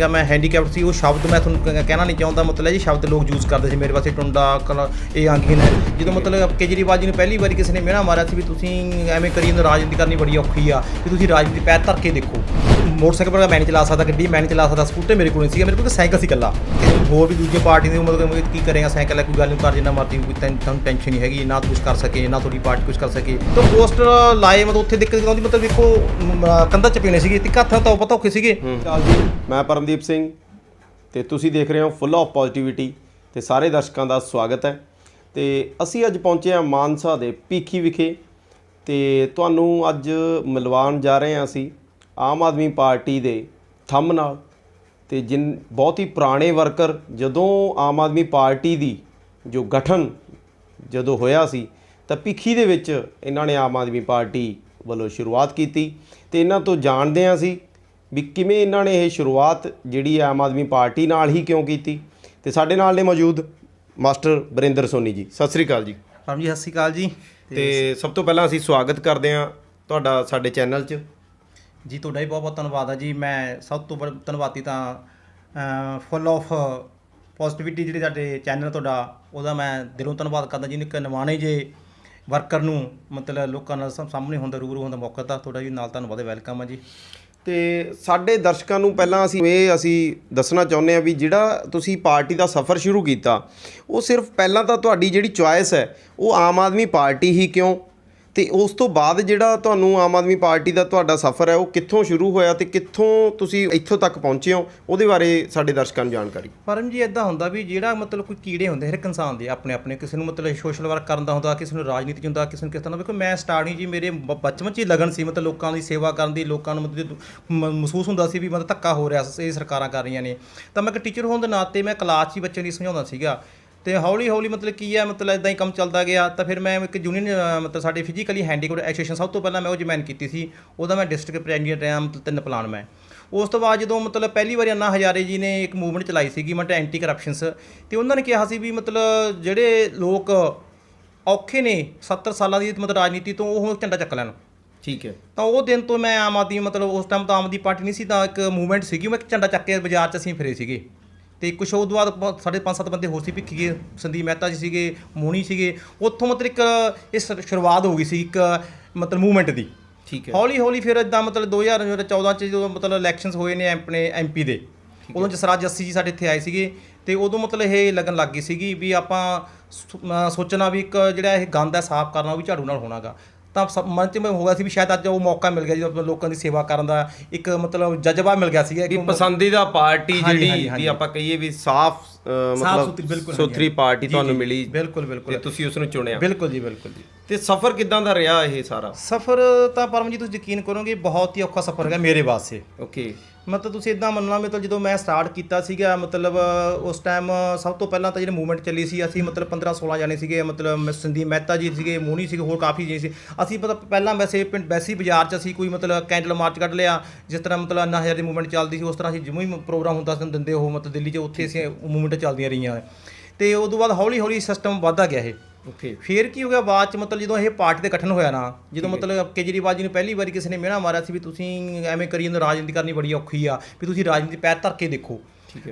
ਜਾਂ ਮੈਂ ਹੈਂਡੀਕੈਪਟ ਸੀ ਉਹ ਸ਼ਬਦ ਮੈਂ ਤੁਹਾਨੂੰ ਕ- ਕਹਿਣਾ ਨਹੀਂ ਚਾਹੁੰਦਾ ਮਤਲਬ ਇਹ ਸ਼ਬਦ ਲੋਕ ਯੂਜ਼ ਕਰਦੇ ਸੀ ਮੇਰੇ ਵਾਸਤੇ ਟੁੰਡਾ ਕਲ ਇਹ ਅੰਗਹੀਨ ਹੈ। ਜਦੋਂ ਮਤਲਬ ਕੇਜਰੀਵਾਲ ਜੀ ਨੂੰ ਪਹਿਲੀ ਵਾਰੀ ਕਿਸੇ ਨੇ ਮਿਹਣਾ ਮਾਰਿਆ ਸੀ ਵੀ ਤੁਸੀਂ ਐਵੇਂ ਕਰੀ ਜਾਂਦੇ ਰਾਜਨੀਤੀ ਕਰਨੀ ਬੜੀ ਔਖੀ ਆ ਵੀ ਤੁਸੀਂ ਰਾਜਨੀਤੀ ਪੈਰ ਧਰ ਕੇ ਦੇਖੋ। ਮੋਟਰਸਾਈਕਲ ਪਰ ਮੈਂ ਨਹੀਂ ਚਲਾ ਸਕਦਾ, ਗੱਡੀ ਮੈਂ ਨਹੀਂ ਚਲਾ ਸਕਦਾ, ਸਕੂਟਰ ਮੇਰੇ ਕੋਲ ਨਹੀਂ ਸੀਗਾ, ਮੇਰੇ ਕੋਲ ਸਾਈਕਲ ਸੀ ਇਕੱਲਾ। ਹੋਰ ਵੀ ਦੂਜੇ ਪਾਰਟੀ ਦੇ ਮਤਲਬ ਕੀ ਕਰੇਗਾ ਸਾਈਕਲ ਹੈ ਕੋਈ ਗੱਲ ਨਹੀਂ ਕਰ ਜਿੰਨਾ ਮਰਜ਼ੀ ਕੋਈ ਤੁਹਾਨੂੰ ਟੈਨਸ਼ਨ ਨਹੀਂ ਹੈਗੀ, ਨਾ ਤੂੰ ਕੁਝ ਕਰ ਸਕੇ, ਨਾ ਤੁਹਾਡੀ ਪਾਰਟੀ ਕੁਝ ਕਰ ਸਕੇ। ਤਾਂ ਪੋਸਟਰ ਲਾਏ, ਮਤਲਬ ਉੱਥੇ ਦਿੱਕਤ ਆਉਂਦੀ? ਮਤਲਬ ਦੇਖੋ ਕੰਧਾਂ ਚ ਪੀਣੇ ਸੀਗੇ ਤੇ ਹੱਥਾਂ ਤਾਂ ਪਤਾ ਔਖੇ ਸੀਗੇ। ਮੈਂ ਪਰਮਦੀਪ ਸਿੰਘ, ਤੇ ਤੁਸੀਂ ਦੇਖ ਰਹੇ ਹੋ ਫੁੱਲ ਆਫ ਪੋਜ਼ਿਟਿਵਿਟੀ ਤੇ ਸਾਰੇ ਦਰਸ਼ਕਾਂ ਦਾ ਸਵਾਗਤ ਹੈ। ਤੇ ਅਸੀਂ ਅੱਜ ਪਹੁੰਚੇ ਹਾਂ ਮਾਨਸਾ ਦੇ ਪੀਖੀ ਵਿਖੇ, ਤੇ ਤੁਹਾਨੂੰ ਅੱਜ ਮਿਲਵਾਉਣ ਜਾ ਰਹੇ ਹਾਂ ਅਸੀਂ। ਆਮ ਆਦਮੀ ਪਾਰਟੀ ਦੇ ਥੰਮ ਨਾਲ ਤੇ ਜਿਨ ਬਹੁਤ ਹੀ ਪੁਰਾਣੇ ਵਰਕਰ ਜਦੋਂ ਆਮ ਆਦਮੀ ਪਾਰਟੀ ਦੀ ਜੋ ਗਠਨ ਜਦੋਂ ਹੋਇਆ ਸੀ ਤਾਂ ਭਿੱਖੀ ਦੇ ਵਿੱਚ ਇਹਨਾਂ ਨੇ ਆਮ ਆਦਮੀ ਪਾਰਟੀ ਵੱਲੋਂ ਸ਼ੁਰੂਆਤ ਕੀਤੀ ਤੇ ਇਹਨਾਂ ਤੋਂ ਜਾਣਦੇ ਹਾਂ ਅਸੀਂ ਵੀ ਕਿਵੇਂ ਇਹਨਾਂ ਨੇ ਇਹ ਸ਼ੁਰੂਆਤ ਜਿਹੜੀ ਆਮ ਆਦਮੀ ਪਾਰਟੀ ਨਾਲ ਹੀ ਕਿਉਂ ਕੀਤੀ। ਤੇ ਸਾਡੇ ਨਾਲ ਨੇ ਮੌਜੂਦ ਮਾਸਟਰ ਬਰਿੰਦਰ ਸੋਨੀ ਜੀ। ਸਤਿ ਸ੍ਰੀ ਅਕਾਲ ਜੀ। ਰਾਮ ਜੀ ਸਤਿ ਸ਼੍ਰੀ ਅਕਾਲ ਜੀ। ਤੇ ਸਭ ਤੋਂ ਪਹਿਲਾਂ ਅਸੀਂ ਸਵਾਗਤ ਕਰਦੇ ਹਾਂ ਤੁਹਾਡਾ ਸਾਡੇ ਚੈਨਲ 'ਚ। ਜੀ, ਤੁਹਾਡਾ ਵੀ ਬਹੁਤ ਬਹੁਤ ਧੰਨਵਾਦ ਆ ਜੀ। ਮੈਂ ਸਭ ਤੋਂ ਵੱਧ ਧੰਨਵਾਦੀ ਤਾਂ ਫੁੱਲ ਆਫ ਪੋਜ਼ਿਟਿਵਿਟੀ ਜਿਹੜੇ ਸਾਡੇ ਚੈਨਲ ਤੁਹਾਡਾ, ਉਹਦਾ ਮੈਂ ਦਿਲੋਂ ਧੰਨਵਾਦ ਕਰਦਾ ਜਿਹਨੇ ਇੱਕ ਨਵਾਣੇ ਜੇ ਵਰਕਰ ਨੂੰ ਮਤਲਬ ਲੋਕਾਂ ਨਾਲ ਸਾ- ਸਾਹਮਣੇ ਹੁੰਦਾ ਰੂਬਰੂ ਹੁੰਦਾ ਮੌਕਾ ਤਾਂ ਤੁਹਾਡਾ ਜੀ ਨਾਲ ਧੰਨਵਾਦ ਵੈਲਕਮ ਆ ਜੀ। ਤੇ ਸਾਡੇ ਦਰਸ਼ਕਾਂ ਨੂੰ ਪਹਿਲਾਂ ਅਸੀਂ ਇਹ ਅਸੀਂ ਦੱਸਣਾ ਚਾਹੁੰਦੇ ਹਾਂ ਵੀ ਜਿਹੜਾ ਤੁਸੀਂ ਪਾਰਟੀ ਦਾ ਸਫ਼ਰ ਸ਼ੁਰੂ ਕੀਤਾ, ਉਹ ਸਿਰਫ ਪਹਿਲਾਂ ਤਾਂ ਤੁਹਾਡੀ ਜਿਹੜੀ ਚੁਆਇਸ ਹੈ, ਉਹ ਆਮ ਆਦਮੀ ਪਾਰਟੀ ਹੀ ਕਿਉਂ ਤੇ ਉਸ ਤੋਂ ਬਾਅਦ ਜਿਹੜਾ ਤੁਹਾਨੂੰ ਆਮ ਆਦਮੀ ਪਾਰਟੀ ਦਾ ਤੁਹਾਡਾ ਸਫ਼ਰ ਹੈ, ਉਹ ਕਿੱਥੋਂ ਸ਼ੁਰੂ ਹੋਇਆ ਤੇ ਕਿੱਥੋਂ ਤੁਸੀਂ ਇੱਥੋਂ ਤੱਕ ਪਹੁੰਚੇ ਹੋ? ਉਹਦੇ ਬਾਰੇ ਸਾਡੇ ਦਰਸ਼ਕਾਂ ਨੂੰ ਜਾਣਕਾਰੀ। ਪਰਮ ਜੀ ਇਦਾਂ ਹੁੰਦਾ ਵੀ ਜਿਹੜਾ ਮਤਲਬ ਕੋਈ ਕੀੜੇ ਹੁੰਦੇ ਹਰ ਇੱਕ ਇਨਸਾਨ ਦੇ ਆਪਣੇ ਆਪਣੇ, ਕਿਸੇ ਨੂੰ ਮਤਲਬ ਸੋਸ਼ਲ ਵਰਕ ਕਰਨ ਦਾ ਹੁੰਦਾ, ਕਿਸੇ ਨੂੰ ਰਾਜਨੀਤੀ 'ਚ ਹੁੰਦਾ, ਕਿਸੇ ਨੂੰ ਕਿਸ ਤਰ੍ਹਾਂ ਦਾ। ਮੈਂ ਸਟਾਰਟਿੰਗ ਜੀ, ਮੇਰੇ ਬ- ਬਚਪਨ 'ਚ ਹੀ ਲਗਨ ਸੀ, ਮਤਲਬ ਲੋਕਾਂ ਦੀ ਸੇਵਾ ਕਰਨ ਦੀ, ਲੋਕਾਂ ਨੂੰ ਮਤਲਬ ਮਹਿਸੂਸ ਹੁੰਦਾ ਸੀ ਵੀ ਮਤਲਬ ਧੱਕਾ ਹੋ ਰਿਹਾ ਇਹ ਸਰਕਾਰਾਂ ਕਰ ਰਹੀਆਂ ਨੇ। ਤਾਂ ਮੈਂ ਇੱਕ ਟੀਚਰ ਹੋਣ ਦੇ ਨਾਤੇ ਮੈਂ ਕਲਾਸ 'ਚ ਹੀ ਬੱਚਿਆਂ ਨੂੰ ਸਮਝਾਉਂਦਾ ਸੀਗਾ। ਤੇ ਹੌਲੀ ਹੌਲੀ ਮਤਲਬ ਕੀ ਹੈ ਮਤਲਬ ਇਦਾਂ ਹੀ ਕੰਮ ਚੱਲਦਾ ਗਿਆ। ਤਾਂ ਫਿਰ ਮੈਂ ਇੱਕ ਯੂਨੀਅਨ ਮਤਲਬ ਸਾਡੇ ਫਿਜ਼ੀਕਲੀ ਹੈਂਡੀਕੈਪਟ ਐਸੋਸੀਏਸ਼ਨ ਸਭ ਤੋਂ ਪਹਿਲਾਂ ਮੈਂ ਉਹ ਜੁਆਇਨ ਕੀਤੀ ਸੀ। ਉਹਦਾ ਮੈਂ ਡਿਸਟ੍ਰਿਕਟ ਪ੍ਰੈਜ਼ੀਡੈਂਟ ਰਿਹਾ ਮਤਲਬ ਤਿੰਨ ਪਲਾਨ ਮੈਂ। ਉਸ ਤੋਂ ਬਾਅਦ ਜਦੋਂ ਮਤਲਬ ਪਹਿਲੀ ਵਾਰੀ ਅੰਨਾ ਹਜ਼ਾਰੇ ਜੀ ਨੇ ਇੱਕ ਮੂਵਮੈਂਟ ਚਲਾਈ ਸੀਗੀ ਮਤਲਬ ਐਂਟੀ ਕਰਪਸ਼ਨਸ ਤੇ ਉਹਨਾਂ ਨੇ ਕਿਹਾ ਸੀ ਵੀ ਮਤਲਬ ਜਿਹੜੇ ਲੋਕ ਔਖੇ ਨੇ 70 ਸਾਲਾਂ ਦੀ ਮਤਲਬ ਰਾਜਨੀਤੀ ਤੋਂ ਉਹ ਝੰਡਾ ਚੱਕ ਲੈਣ। ਠੀਕ ਹੈ। ਤਾਂ ਉਹ ਦਿਨ ਤੋਂ ਮੈਂ ਆਮ ਆਦਮੀ ਮਤਲਬ ਉਸ ਟਾਈਮ ਤਾਂ ਆਮ ਆਦਮੀ ਪਾਰਟੀ ਨਹੀਂ ਸੀ ਤਾਂ ਇੱਕ ਮੂਵਮੈਂਟ ਸੀਗੀ। ਮੈਂ ਇੱਕ ਝੰਡਾ ਚੱਕ ਕੇ ਬਾਜ਼ਾਰ 'ਚ ਅਸੀਂ ਫਿਰੇ ਸੀਗੇ। ਤੇ ਕੁਛ ਉਹ ਤੋਂ ਬਾਅਦ ਸਾਡੇ ਪੰਜ ਸੱਤ ਬੰਦੇ ਹੋਰ ਸੀ ਭਿੱਖੀਏ ਸੰਦੀਪ ਮਹਿਤਾ ਜੀ ਸੀਗੇ ਮੋਣੀ ਸੀਗੇ ਉੱਥੋਂ ਮਤਲਬ ਇੱਕ ਇਹ ਸ਼ੁਰੂਆਤ ਹੋ ਗਈ ਸੀ ਇੱਕ ਮਤਲਬ ਮੂਵਮੈਂਟ ਦੀ। ਠੀਕ ਹੈ। ਹੌਲੀ ਹੌਲੀ ਫਿਰ ਇਦਾਂ ਮਤਲਬ 2014 ਚ ਜਦੋਂ ਮਤਲਬ ਇਲੈਕਸ਼ਨਸ ਹੋਏ ਨੇ ਆਪਣੇ ਐਮਪੀ ਦੇ ਉਦੋਂ ਜਸਰਾਜ ਜੱਸੀ ਜੀ ਸਾਡੇ ਇੱਥੇ ਆਏ ਸੀਗੇ ਤੇ ਉਦੋਂ ਮਤਲਬ ਇਹ ਲੱਗਣ ਲੱਗ ਗਈ ਸੀਗੀ ਵੀ ਆਪਾਂ ਸੋਚਣਾ ਵੀ ਇੱਕ ਜਿਹੜਾ ਇਹ ਗੰਦ ਹੈ ਸਾਫ਼ ਕਰਨਾ ਉਹ ਵੀ ਝਾੜੂ ਨਾਲ ਹੋਣਾਗਾ। ਤਾਂ ਸਭ ਮਨ ਚ ਮੈਂ ਹੋ ਗਿਆ ਸੀ ਵੀ ਸ਼ਾਇਦ ਅੱਜ ਉਹ ਮੌਕਾ ਮਿਲ ਗਿਆ ਆਪਾਂ ਲੋਕਾਂ ਦੀ ਸੇਵਾ ਕਰਨ ਦਾ ਇੱਕ ਮਤਲਬ ਜਜ਼ਬਾ ਮਿਲ ਗਿਆ ਸੀਗਾ ਵੀ ਪਸੰਦੀਦਾ ਪਾਰਟੀ ਜਿਹੜੀ ਵੀ। ਆਪਾਂ ਕਹੀਏ ਵੀ ਸਾਫ਼ ਮਤਲਬ ਸੁਥਰੀ। ਪਾਰਟੀ ਜੀ, ਤੁਹਾਨੂੰ ਜੀ, ਮਿਲੀ ਬਿਲਕੁਲ ਬਿਲਕੁਲ। ਤੇ ਤੁਸੀਂ ਉਸ ਨੂੰ ਚੁਣਿਆ। ਬਿਲਕੁਲ ਜੀ ਬਿਲਕੁਲ ਜੀ। ਤੇ ਸਫ਼ਰ ਕਿਦਾਂ ਦਾ ਰਿਹਾ ਇਹ ਸਾਰਾ? ਸਫ਼ਰ ਤਾਂ ਪਰਮ ਜੀ ਤੁਸੀਂ ਯਕੀਨ ਕਰੋਗੇ ਬਹੁਤ ਹੀ ਔਖਾ ਸਫ਼ਰ ਹੈਗਾ ਮੇਰੇ ਵਾਸਤੇ। ਓਕੇ। ਮਤਲਬ ਤੁਸੀਂ ਇਦਾਂ ਮੰਨਣਾ ਮਤਲਬ ਜਦੋਂ ਮੈਂ ਸਟਾਰਟ ਕੀਤਾ ਸੀਗਾ ਮਤਲਬ ਉਸ ਟਾਈਮ ਸਭ ਤੋਂ ਪਹਿਲਾਂ ਤਾਂ ਜਿਹੜੀ ਮੂਵਮੈਂਟ ਚੱਲੀ ਸੀ ਅਸੀਂ ਮਤਲਬ 15 16 ਜਾਣੇ ਸੀਗੇ ਮਤਲਬ ਸੰਦੀਪ ਮਹਿਤਾ ਜੀ ਸੀਗੇ ਮੋਣੀ ਸੀਗੇ ਹੋਰ ਕਾਫੀ ਜੀ ਸੀ। ਅਸੀਂ ਮਤਲਬ ਪਹਿਲਾਂ ਵੈਸੇ ਪਿੰਡ ਵੈਸੇ ਹੀ ਬਾਜ਼ਾਰ 'ਚ ਅਸੀਂ ਕੋਈ ਮਤਲਬ ਕੈਂਡਲ ਮਾਰਚ ਕੱਢ ਲਿਆ ਜਿਸ ਤਰ੍ਹਾਂ ਮਤਲਬ ਅੰਨਾ ਹਜ਼ਾਰ ਦੀ ਮੂਵਮੈਂਟ ਚੱਲਦੀ ਸੀ ਉਸ ਤਰ੍ਹਾਂ ਅਸੀਂ ਜਿਵੇਂ ਹੀ ਪ੍ਰੋਗਰਾਮ ਹੁੰਦਾ ਸੀ ਦਿੰਦੇ ਉਹ ਮਤਲਬ ਦਿੱਲੀ 'ਚ ਉੱਥੇ ਅਸੀਂ ਮੂਵਮੈਂਟ ਚੱਲਦੀਆਂ ਰਹੀਆਂ। ਤੇ ਉਦੋਂ ਬਾਅਦ ਹੌਲੀ ਹੌਲੀ ਸਿਸਟਮ ਵੱਧਦਾ ਗਿਆ ਇਹ। ਓਕੇ ਫੇਰ ਕੀ ਹੋ ਗਿਆ? ਬਾਅਦ ਚ ਮਤਲਬ ਜਦੋਂ ਇਹ ਪਾਰਟੀ ਦੇ ਗਠਨ ਹੋਇਆ ਨਾ ਜਦੋਂ ਮਤਲਬ ਕੇਜਰੀਵਾਲ ਜੀ ਨੂੰ ਪਹਿਲੀ ਵਾਰੀ ਕਿਸੇ ਨੇ ਮਿਹਣਾ ਮਾਰਿਆ ਸੀ ਵੀ ਤੁਸੀਂ ਐਵੇਂ ਕਰੀ ਜਾਂਦੇ ਰਾਜਨੀਤੀ ਕਰਨੀ ਬੜੀ ਔਖੀ ਆ ਵੀ ਤੁਸੀਂ ਰਾਜਨੀਤੀ ਪੈਰ ਧਰ ਕੇ ਦੇਖੋ।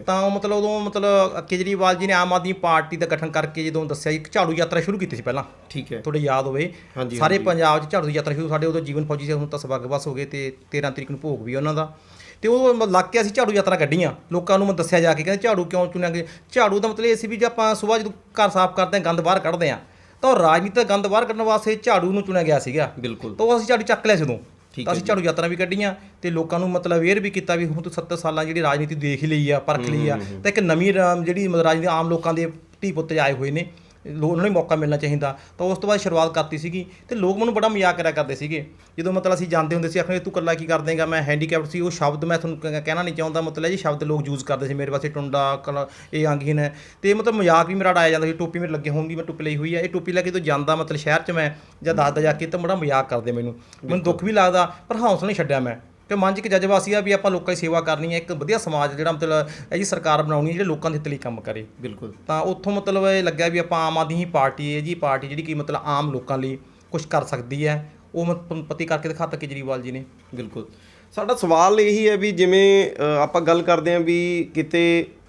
ਤਾਂ ਮਤਲਬ ਉਦੋਂ ਮਤਲਬ ਕੇਜਰੀਵਾਲ ਜੀ ਨੇ ਆਮ ਆਦਮੀ ਪਾਰਟੀ ਦਾ ਗਠਨ ਕਰਕੇ ਜਦੋਂ ਦੱਸਿਆ ਇੱਕ ਝਾੜੂ ਯਾਤਰਾ ਸ਼ੁਰੂ ਕੀਤੀ ਸੀ ਪਹਿਲਾਂ। ਠੀਕ ਹੈ। ਤੁਹਾਡੇ ਯਾਦ ਹੋਵੇ। ਸਾਰੇ ਪੰਜਾਬ 'ਚ ਝਾੜੂ ਦੀ ਯਾਤਰਾ ਸ਼ੁਰੂ ਸਾਡੇ ਉਦੋਂ ਜੀਵਨ ਫੌਜੀ ਸੀ ਹੁਣ ਤਾਂ ਸਵਰਗ ਬਸ ਹੋ ਗਏ ਤੇ 13 ਤਰੀਕ ਨੂੰ ਭੋਗ ਵੀ ਉਹਨਾਂ ਦਾ। ਤੇ ਉਹ ਲੱਗ ਕੇ ਅਸੀਂ ਝਾੜੂ ਯਾਤਰਾ ਕੱਢੀਆਂ। ਲੋਕਾਂ ਨੂੰ ਮੈਂ ਦੱਸਿਆ ਜਾ ਕੇ ਕਹਿੰਦੇ ਝਾੜੂ ਕਿਉਂ ਚੁਣਿਆਗੇ ਝਾੜੂ ਦਾ ਮਤਲਬ ਇਹ ਸੀ ਵੀ ਜੇ ਆਪਾਂ ਸਵੇਰ ਜਦੋਂ ਘਰ ਸਾਫ਼ ਕਰਦੇ ਹਾਂ ਗੰਦ ਬਾਹਰ ਕੱਢਦੇ ਹਾਂ ਤਾਂ ਉਹ ਰਾਜਨੀਤਿਕ ਗੰਦ ਬਾਹਰ ਕੱਢਣ ਵਾਸਤੇ ਝਾੜੂ ਨੂੰ ਚੁਣਿਆ ਗਿਆ ਸੀਗਾ। ਬਿਲਕੁਲ। ਤਾਂ ਉਹ ਅਸੀਂ ਝਾੜੂ ਚੱਕ ਲਿਆ ਸੀ ਉਦੋਂ। ਤਾਂ ਅਸੀਂ ਝਾੜੂ ਯਾਤਰਾ ਵੀ ਕੱਢੀਆਂ ਤੇ ਲੋਕਾਂ ਨੂੰ ਮਤਲਬ ਅਵੇਅਰ ਵੀ ਕੀਤਾ ਵੀ ਹੁਣ ਤੂੰ 70 ਸਾਲਾਂ ਜਿਹੜੀ ਰਾਜਨੀਤੀ ਦੇਖ ਹੀ ਲਈ ਆ ਪਰਖ ਲਈ ਆ ਤਾਂ ਇੱਕ ਨਵੀਂ ਜਿਹੜੀ ਮਤਲਬ ਰਾਜਨੀਤੀ ਆਮ ਲੋਕਾਂ ਦੇ ਧੀ ਪੁੱਤ ਆਏ ਹੋਏ ਨੇ। ਲੋ- ਉਹਨਾਂ ਨੂੰ ਮੌਕਾ ਮਿਲਣਾ ਚਾਹੀਦਾ। ਤਾਂ ਉਸ ਤੋਂ ਬਾਅਦ ਸ਼ੁਰੂਆਤ ਕਰਤੀ ਸੀਗੀ ਤੇ ਲੋਕ ਮੈਨੂੰ ਬੜਾ ਮਜ਼ਾਕ ਕਰਿਆ ਕਰਦੇ ਸੀਗੇ। ਜਦੋਂ ਮਤਲਬ ਅਸੀਂ ਜਾਂਦੇ ਹੁੰਦੇ ਸੀ ਆਖਣੇ ਤੂੰ ਇਕੱਲਾ ਕੀ ਕਰ ਦੇਂਗਾ ਮੈਂ ਹੈਂਡੀਕੈਪਟ ਸੀ, ਉਹ ਸ਼ਬਦ ਮੈਂ ਤੁਹਾਨੂੰ ਕ- ਕਹਿਣਾ ਨਹੀਂ ਚਾਹੁੰਦਾ, ਮਤਲਬ ਇਹ ਸ਼ਬਦ ਲੋਕ ਯੂਜ਼ ਕਰਦੇ ਸੀ ਮੇਰੇ ਵਾਸਤੇ, ਟੁੰਡਾ, ਕਲ ਇਹ ਅੰਗਹੀਨ ਹੈ ਤੇ ਮਤਲਬ ਮਜ਼ਾਕ ਵੀ ਮੇਰਾ ਉਡਾਇਆ ਜਾਂਦਾ ਸੀ, ਟੋਪੀ ਮੇਰੇ ਲੱਗੇ ਹੋਣਗੀ, ਮੈਂ ਟੋਪੀ ਲਈ ਹੋਈ ਹੈ ਇਹ ਟੋਪੀ ਲੈ ਕੇ ਜਦੋਂ ਜਾਂਦਾ, ਮਤਲਬ ਸ਼ਹਿਰ 'ਚ ਮੈਂ ਜਾਂ ਦੱਸਦਾ ਜਾ ਕੇ, ਤਾਂ ਬੜਾ ਮਜ਼ਾਕ ਕਰਦੇ ਮੈਨੂੰ। ਮੈਨੂੰ ਦੁੱਖ ਵੀ ਲੱਗਦਾ, ਪਰ ਹੌਸਲਾ ਨਹੀਂ ਛੱਡਿਆ ਮੈਂ। ਕਿ ਮਨ 'ਚ ਇੱਕ ਜਜ਼ਬਾ ਸੀ ਵੀ ਆਪਾਂ ਲੋਕਾਂ ਦੀ ਸੇਵਾ ਕਰਨੀ ਹੈ ਇੱਕ ਵਧੀਆ ਸਮਾਜ ਜਿਹੜਾ ਮਤਲਬ ਇਹ ਜੀ ਸਰਕਾਰ ਬਣਾਉਣੀ ਹੈ ਜਿਹੜੇ ਲੋਕਾਂ ਦੇ ਹਿੱਤ ਲਈ ਕੰਮ ਕਰੇ। ਬਿਲਕੁਲ। ਤਾਂ ਉੱਥੋਂ ਮਤਲਬ ਇਹ ਲੱਗਿਆ ਵੀ ਆਪਾਂ ਆਮ ਆਦਮੀ ਹੀ ਪਾਰਟੀ ਹੈ ਜੀ ਪਾਰਟੀ ਜਿਹੜੀ ਕਿ ਮਤਲਬ ਆਮ ਲੋਕਾਂ ਲਈ ਕੁਝ ਕਰ ਸਕਦੀ ਹੈ। ਉਹ ਪਤੀ ਕਰਕੇ ਦਿਖਾਤਾ ਕੇਜਰੀਵਾਲ ਜੀ ਨੇ। ਬਿਲਕੁਲ। ਸਾਡਾ ਸਵਾਲ ਇਹੀ ਹੈ ਵੀ ਜਿਵੇਂ ਆਪਾਂ ਗੱਲ ਕਰਦੇ ਹਾਂ ਵੀ ਕਿਤੇ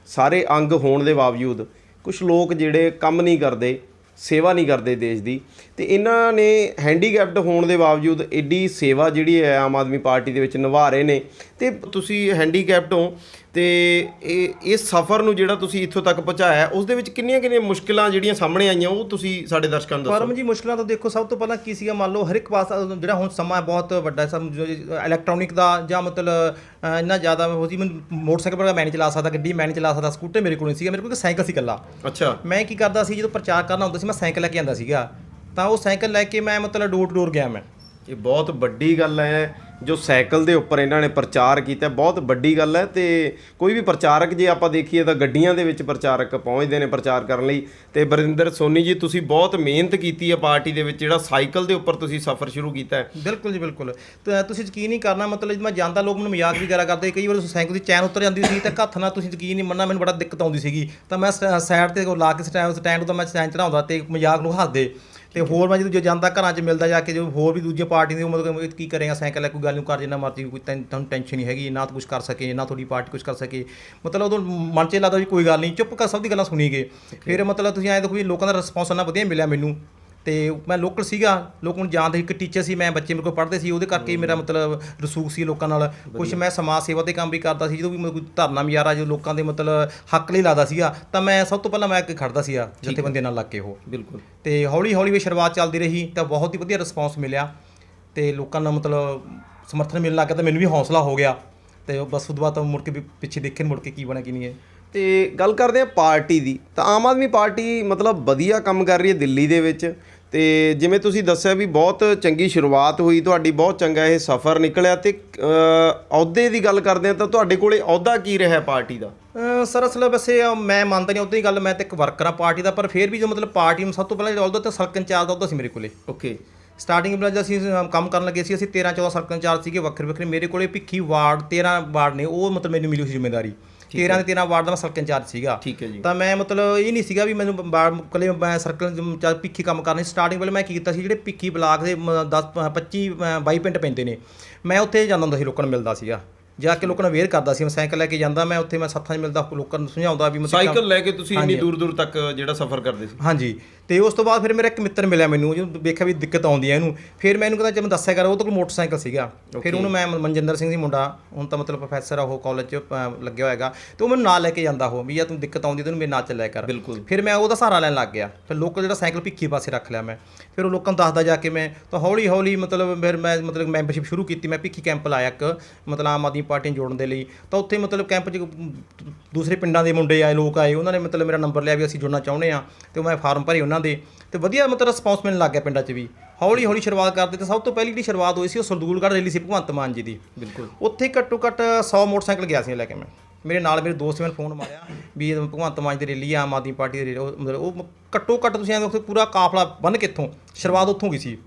ਸਾਰੇ ਅੰਗ ਹੋਣ ਦੇ ਬਾਵਜੂਦ ਕੁਝ ਲੋਕ ਜਿਹੜੇ ਕੰਮ ਨਹੀਂ ਕਰਦੇ ਸੇਵਾ ਨਹੀਂ ਕਰਦੇ ਦੇਸ਼ ਦੀ। ਤੇ ਇਹਨਾਂ ਨੇ ਹੈਂਡੀਕੈਪਡ ਹੋਣ ਦੇ ਬਾਵਜੂਦ ਐਡੀ ਸੇਵਾ ਜਿਹੜੀ ਹੈ ਆਮ ਆਦਮੀ ਪਾਰਟੀ ਦੇ ਵਿੱਚ ਨਿਭਾ ਰਹੇ ਨੇ। ਤੇ ਤੁਸੀਂ ਹੈਂਡੀਕੈਪਡ ਹੋ ਤੇ ਇਹ ਇਸ ਸਫ਼ਰ ਨੂੰ ਜਿਹੜਾ ਤੁਸੀਂ ਇੱਥੋਂ ਤੱਕ ਪਹੁੰਚਾਇਆ ਉਸ ਦੇ ਵਿੱਚ ਕਿੰਨੀਆਂ ਕਿੰਨੀਆਂ ਮੁਸ਼ਕਲਾਂ ਜਿਹੜੀਆਂ ਸਾਹਮਣੇ ਆਈਆਂ ਉਹ ਤੁਸੀਂ ਸਾਡੇ ਦਰਸ਼ਕਾਂ ਨੂੰ ਦੱਸੋ। ਪਰਮ ਜੀ ਮੁਸ਼ਕਲਾਂ ਤਾਂ ਦੇਖੋ ਸਭ ਤੋਂ ਪਹਿਲਾਂ ਕੀ ਸੀਗਾ ਮੰਨ ਲਓ ਹਰ ਇੱਕ ਪਾਸ ਜਿਹੜਾ ਹੁਣ ਸਮਾਂ ਬਹੁਤ ਵੱਡਾ ਸਮ ਇਲੈਕਟ੍ਰੋਨਿਕ ਦਾ ਜਾਂ ਮਤਲਬ ਇੰਨਾ ਜ਼ਿਆਦਾ ਹੋ ਸੀ ਮੈਨੂੰ ਮੋਟਰਸਾਈਕਲ ਪਰ ਮੈਂ ਨਹੀਂ ਚਲਾ ਸਕਦਾ ਗੱਡੀ ਮੈਂ ਨਹੀਂ ਚਲਾ ਸਕਦਾ ਸਕੂਟਰ ਮੇਰੇ ਕੋਲ ਨਹੀਂ ਸੀਗਾ ਮੇਰੇ ਕੋਲ ਸਾਈਕਲ ਸੀ ਇਕੱਲਾ। ਅੱਛਾ। ਮੈਂ ਕੀ ਕਰਦਾ ਸੀ ਜਦੋਂ ਪ੍ਰਚਾਰ ਕਰਨਾ ਹੁੰਦਾ ਸੀ ਮੈਂ ਸਾਈਕਲ ਲੈ ਕੇ ਆਂਦਾ ਸੀਗਾ। ਤਾਂ ਉਹ ਸਾਈਕਲ ਲੈ ਕੇ ਮੈਂ ਮਤਲਬ ਡੋਰ ਟੂ ਡੋਰ ਗਿਆ ਮੈਂ। ਇਹ ਬਹੁਤ ਵੱਡੀ ਗੱਲ ਹੈ। ਜੋ ਸਾਈਕਲ ਦੇ ਉੱਪਰ ਇਹਨਾਂ ਨੇ ਪ੍ਰਚਾਰ ਕੀਤਾ, ਬਹੁਤ ਵੱਡੀ ਗੱਲ ਹੈ ਤੇ ਕੋਈ ਵੀ ਪ੍ਰਚਾਰਕ ਜੇ ਆਪਾਂ ਦੇਖੀਏ ਤਾਂ ਗੱਡੀਆਂ ਦੇ ਵਿੱਚ ਪ੍ਰਚਾਰਕ ਪਹੁੰਚਦੇ ਨੇ ਪ੍ਰਚਾਰ ਕਰਨ ਲਈ ਤੇ ਬਰਿੰਦਰ ਸੋਨੀ ਜੀ, ਤੁਸੀਂ ਬਹੁਤ ਮਿਹਨਤ ਕੀਤੀ ਹੈ ਪਾਰਟੀ ਦੇ ਵਿੱਚ, ਜਿਹੜਾ ਸਾਈਕਲ ਦੇ ਉੱਪਰ ਤੁਸੀਂ ਸਫ਼ਰ ਸ਼ੁਰੂ ਕੀਤਾ ਹੈ। ਬਿਲਕੁਲ ਜੀ, ਬਿਲਕੁਲ। ਤੇ ਤੁਸੀਂ ਯਕੀਨ ਨਹੀਂ ਕਰਨਾ, ਮਤਲਬ ਜਦੋਂ ਮੈਂ ਜਾਂਦਾ, ਲੋਕ ਮੈਨੂੰ ਮਜ਼ਾਕ ਵੀ ਕਰਾ ਕਰਦੇ, ਕਈ ਵਾਰ ਸਾਈਕਲ ਦੀ ਚੈਨ ਉਤਰ ਜਾਂਦੀ ਸੀ ਤਾਂ ਹੱਥ ਨਾਲ ਤੁਸੀਂ ਯਕੀਨ ਨਹੀਂ ਮੰਨਣਾ, ਮੈਨੂੰ ਬੜਾ ਦਿੱਕਤ ਆਉਂਦੀ ਸੀਗੀ। ਤਾਂ ਮੈਂ ਸਾਈਡ ਤੇ ਲਾ ਕੇ ਸਟੈਂਡ ਸਟੈਂਡ ਤੋਂ ਮੈਂ ਚੈਨ ਚੜਾਉਂਦਾ ਤੇ ਮਜ਼ਾਕ ਨੂੰ ਹੱਸਦੇ। ਤੇ ਹੋਰ ਮੈਂ ਜਦੋਂ ਜਾਂਦਾ ਘਰਾਂ 'ਚ ਮਿਲਦਾ ਜਾ ਕੇ ਜੋ ਹੋਰ ਵੀ ਦੂਜੀਆਂ ਪਾਰਟੀ ਦੀ ਮਤਲਬ ਕੀ ਕਰੇਗਾ ਸਾਈਕਲ ਲੈ ਕੋਈ ਗੱਲ ਨੂੰ ਕਰ ਜਿੰਨਾ ਮਰਜ਼ੀ ਕੋਈ ਤੁਹਾਨੂੰ ਟੈਨਸ਼ਨ ਨਹੀਂ ਹੈਗੀ ਨਾ ਤੂੰ ਕੁਝ ਕਰ ਸਕੇ ਨਾ ਤੁਹਾਡੀ ਪਾਰਟੀ ਕੁਝ ਕਰ ਸਕੇ। ਮਤਲਬ ਉਦੋਂ ਮਨ 'ਚ ਲੱਗਦਾ ਵੀ ਕੋਈ ਗੱਲ ਨਹੀਂ ਚੁੱਪ ਕਰ ਸਭ ਦੀ ਗੱਲਾਂ ਸੁਣੀ ਗਏ। ਫਿਰ ਮਤਲਬ ਤੁਸੀਂ ਐਂ ਦੇਖੋ ਵੀ ਲੋਕਾਂ ਦਾ ਰਿਸਪੌਂਸ ਇੰਨਾ ਵਧੀਆ ਮਿਲਿਆ ਮੈਨੂੰ। ਤੇ ਮੈਂ ਲੋਕਲ ਸੀਗਾ ਲੋਕਾਂ ਨੂੰ ਜਾਣਦੇ ਇੱਕ ਟੀਚਰ ਸੀ ਮੈਂ ਬੱਚੇ ਮੇਰੇ ਕੋਲ ਪੜ੍ਹਦੇ ਸੀ ਉਹਦੇ ਕਰਕੇ ਮੇਰਾ ਮਤਲਬ ਰਸੂਖ ਸੀ ਲੋਕਾਂ ਨਾਲ। ਕੁਝ ਮੈਂ ਸਮਾਜ ਸੇਵਾ ਦੇ ਕੰਮ ਵੀ ਕਰਦਾ ਸੀ ਜਦੋਂ ਵੀ ਮਤਲਬ ਕੋਈ ਧਰਨਾ ਮਿਆਰਾ ਜੋ ਲੋਕਾਂ ਦੇ ਮਤਲਬ ਹੱਕ ਲਈ ਲਾਦਾ ਸੀਗਾ ਤਾਂ ਮੈਂ ਸਭ ਤੋਂ ਪਹਿਲਾਂ ਮੈਂ ਅੱਗੇ ਖੜਦਾ ਸੀਗਾ ਜਥੇਬੰਦੀਆਂ ਨਾਲ ਲੱਗ ਕੇ ਉਹ। ਬਿਲਕੁਲ। ਤੇ ਹੌਲੀ ਹੌਲੀ ਵੀ ਸ਼ੁਰੂਆਤ ਚੱਲਦੀ ਰਹੀ ਤਾਂ ਬਹੁਤ ਹੀ ਵਧੀਆ ਰਿਸਪੌਂਸ ਮਿਲਿਆ। ਤੇ ਲੋਕਾਂ ਦਾ ਮਤਲਬ ਸਮਰਥਨ ਮਿਲਣ ਲੱਗ ਗਿਆ ਤਾਂ ਮੈਨੂੰ ਵੀ ਹੌਸਲਾ ਹੋ ਗਿਆ। ਤੇ ਉਹ ਬਸ ਉਦੋਂ ਬਾਅਦ ਤਾਂ ਮੁੜ ਕੇ ਵੀ ਪਿੱਛੇ ਦੇਖੇ ਮੁੜ ਕੇ ਕੀ ਬਣਿਆ ਕੀ ਨਹੀਂ ਹੈ। ਤੇ ਗੱਲ ਕਰਦੇ ਆ ਪਾਰਟੀ ਦੀ ਤਾਂ ਆਮ ਆਦਮੀ ਪਾਰਟੀ ਮਤਲਬ ਵਧੀਆ ਕੰਮ ਕਰ ਰਹੀ ਹੈ ਦਿੱਲੀ ਦੇ ਵਿੱਚ ਤੇ ਜਿਵੇਂ ਤੁਸੀਂ ਦੱਸਿਆ ਵੀ ਬਹੁਤ ਚੰਗੀ ਸ਼ੁਰੂਆਤ ਹੋਈ ਤੁਹਾਡੀ ਬਹੁਤ ਚੰਗਾ ਇਹ ਸਫ਼ਰ ਨਿਕਲਿਆ ਤੇ ਅਹੁਦੇ ਦੀ ਗੱਲ ਕਰਦੇ ਆ ਤਾਂ ਤੁਹਾਡੇ ਕੋਲੇ ਅਹੁਦਾ ਕੀ ਰਿਹਾ ਪਾਰਟੀ ਦਾ? ਸਰ ਅਸਲ ਵੈਸੇ ਅਹ ਮੈਂ ਮੰਨਦਾ ਨਹੀਂ ਉਦੋਂ ਹੀ ਗੱਲ ਮੈਂ ਤਾਂ ਇੱਕ ਵਰਕਰ ਆ ਪਾਰਟੀ ਦਾ ਪਰ ਫਿਰ ਵੀ ਜੋ ਮਤਲਬ ਪਾਰਟੀ ਨੂੰ ਸਭ ਤੋਂ ਪਹਿਲਾਂ ਜਿਹੜਾ ਅਹੁਦਾ ਤਾਂ ਸਰਕਲ ਇੰਚਾਰਜ ਦਾ ਅਹੁਦਾ ਸੀ ਮੇਰੇ ਕੋਲੇ। ਓਕੇ। ਸਟਾਰਟਿੰਗ ਵਿੱਚ ਅਸੀਂ ਕੰਮ ਕਰਨ ਲੱਗੇ ਸੀ ਅਸੀਂ 13 14 ਸਰਕਲ ਇੰਚਾਰਜ ਸੀਗੇ ਵੱਖਰੇ ਵੱਖਰੇ ਮੇਰੇ ਕੋਲੇ ਭਿੱਖੀ ਵਾਰਡ 13 ਵਾਰਡ ਨੇ ਉਹ ਮਤਲਬ ਮੈਨੂੰ ਮਿਲੀ ਸੀ ਜ਼ਿੰਮੇਵਾਰੀ। 13 ਦੇ 13 ਵਾਰਡ ਦਾ ਮੈਂ ਸਰਕਲ ਇੰਚਾਰਜ ਸੀਗਾ। ਠੀਕ ਹੈ ਜੀ। ਤਾਂ ਮੈਂ ਮਤਲਬ ਇਹ ਨਹੀਂ ਸੀਗਾ ਵੀ ਮੈਨੂੰ ਕਲੇ ਮੈਂ ਸਰਕਲ ਚ ਭਿੱਖੀ ਕੰਮ ਕਰਨੀ ਸਟਾਰਟਿੰਗ ਵੇਲੇ ਮੈਂ ਕੀ ਕੀਤਾ ਸੀ ਜਿਹੜੇ ਭਿੱਖੀ ਬਲਾਕ ਦੇ 10 25 22 ਪਿੰਡ ਪੈਂਦੇ ਨੇ ਮੈਂ ਉੱਥੇ ਜਾਂਦਾ ਹੁੰਦਾ ਸੀ ਲੋਕਾਂ ਨੂੰ ਮਿਲਦਾ ਸੀਗਾ। ਜਾ ਕੇ ਲੋਕਾਂ ਨੂੰ ਅਵੇਅਰ ਕਰਦਾ ਸੀ ਮੈਂ ਸਾਈਕਲ ਲੈ ਕੇ ਜਾਂਦਾ ਮੈਂ ਉੱਥੇ ਮੈਂ ਸੱਥਾਂ 'ਚ ਮਿਲਦਾ ਲੋਕਾਂ ਨੂੰ ਸਮਝਾਉਂਦਾ ਵੀ ਸਾਈਕਲ ਲੈ ਕੇ ਤੁਸੀਂ ਇੰਨੀ ਦੂਰ ਦੂਰ ਤੱਕ ਜਿਹੜਾ ਸਫ਼ਰ ਕਰਦੇ ਸੀ। ਹਾਂਜੀ। ਤੇ ਉਸ ਤੋਂ ਬਾਅਦ ਫਿਰ ਮੇਰਾ ਇੱਕ ਮਿੱਤਰ ਮਿਲਿਆ ਮੈਨੂੰ ਜਦੋਂ ਵੇਖਿਆ ਵੀ ਦਿੱਕਤ ਆਉਂਦੀ ਹੈ ਇਹਨੂੰ। ਫਿਰ ਮੈਂ ਇਹਨੂੰ ਕਹਿੰਦਾ ਜੇ ਮੈਂ ਦੱਸਿਆ ਕਰ ਉਹ ਤੋਂ ਕੋਲ ਮੋਟਰਸਾਈਕਲ ਸੀਗਾ। ਫਿਰ ਉਹਨੂੰ ਮੈਂ ਮਨਜਿੰਦਰ ਸਿੰਘ ਦੀ ਮੁੰਡਾ ਹੁਣ ਤਾਂ ਮਤਲਬ ਪ੍ਰੋਫੈਸਰ ਆ ਉਹ ਕਾਲਜ 'ਚ ਲੱਗਿਆ ਹੋਇਆਗਾ ਤੇ ਉਹ ਮੈਨੂੰ ਨਾਲ ਲੈ ਕੇ ਜਾਂਦਾ ਉਹ ਵੀ ਯਾ ਤੂੰ ਦਿੱਕਤ ਆਉਂਦੀ ਤੈਨੂੰ ਮੇਰੇ ਨਾਲ ਚੱਲਿਆ ਕਰ। ਬਿਲਕੁਲ। ਫਿਰ ਮੈਂ ਉਹਦਾ ਸਹਾਰਾ ਲੈਣ ਲੱਗ ਗਿਆ। ਫਿਰ ਲੋਕਲ ਜਿਹੜਾ ਸਾਈਕਲ ਭਿੱਖੀ ਪਾਸੇ ਰੱਖ ਲਿਆ ਮੈਂ। ਫਿਰ ਉਹ ਲੋਕਾਂ ਨੂੰ ਦੱਸਦਾ ਜਾ ਕੇ ਮੈਂ ਤਾਂ ਹੌਲੀ ਹੌਲੀ ਮਤਲਬ ਫਿਰ ਮੈਂ ਮਤਲਬ ਮੈਂਬਰਸ਼ਿਪ ਸ਼ੁਰੂ ਕੀਤੀ। ਮੈਂ ਭਿੱਖੀ ਕੈਂਪ ਲਾਇਆ ਇੱਕ ਮਤਲਬ ਆਮ ਆਦਮੀ ਪਾਰਟੀ ਨੂੰ ਜੋੜਨ ਦੇ ਲਈ। ਤਾਂ ਉੱਥੇ ਮਤਲਬ ਕੈਂਪ 'ਚ ਦੂਸਰੇ ਪਿੰਡਾਂ ਦੇ ਮੁੰਡੇ ਆਏ ਲੋਕ ਆਏ ਉਹਨਾਂ ਨੇ ਮਤਲਬ ਮੇਰਾ ਨੰਬਰ ਲਿਆ ਵੀ ਅਸੀਂ ਜੁੜਨਾ ਚਾਹੁੰਦੇ ਆ ਤੇ ਮੈਂ ਫਾਰਮ ਭਰੇ ਉਹਨਾਂ ਦੇ ਤੇ ਵਧੀਆ ਮਤਲਬ ਰਿਸਪੌਂਸ ਮਿਲਣ ਲੱਗ ਗਿਆ ਪਿੰਡਾਂ 'ਚ ਵੀ। ਹੌਲੀ ਹੌਲੀ ਸ਼ੁਰੂਆਤ ਕਰਦੇ ਤੇ ਸਭ ਤੋਂ ਪਹਿਲੀ ਜਿਹੜੀ ਸ਼ੁਰੂਆਤ ਹੋਈ ਸੀ ਉਹ ਸਰਦੂਲਗੜ੍ਹ ਰੈਲੀ ਸੀ ਭਗਵੰਤ ਮਾਨ ਜੀ ਦੀ। ਬਿਲਕੁਲ। ਉੱਥੇ ਘੱਟੋ ਘੱਟ 100 ਮੋਟਰਸਾਈਕਲ ਗਿਆ ਸੀ ਲੈ ਕੇ ਮੈਂ। ਮੇਰੇ ਨਾਲ ਮੇਰੇ ਦੋਸਤ ਨੇ ਮੈਨੂੰ ਫੋਨ ਮਾਰਿਆ ਵੀ ਇਹ ਭਗਵੰਤ ਮਾਨ ਦੀ ਰੈਲੀ ਆ ਆਮ ਆਦਮੀ ਪਾਰਟੀ ਦੀ ਰੈਲੀ ਮਤਲਬ ਉਹ ਘੱਟੋ ਘੱਟ ਤੁਸੀਂ ਐਂ ਦੇਖੋ ਪੂਰਾ ਕਾਫਲਾ ਬੰਨ ਕੇ ਇੱਥੋਂ ਸ਼ੁਰੂਆਤ ਉੱਥੋਂ ਗਈ ਸੀ।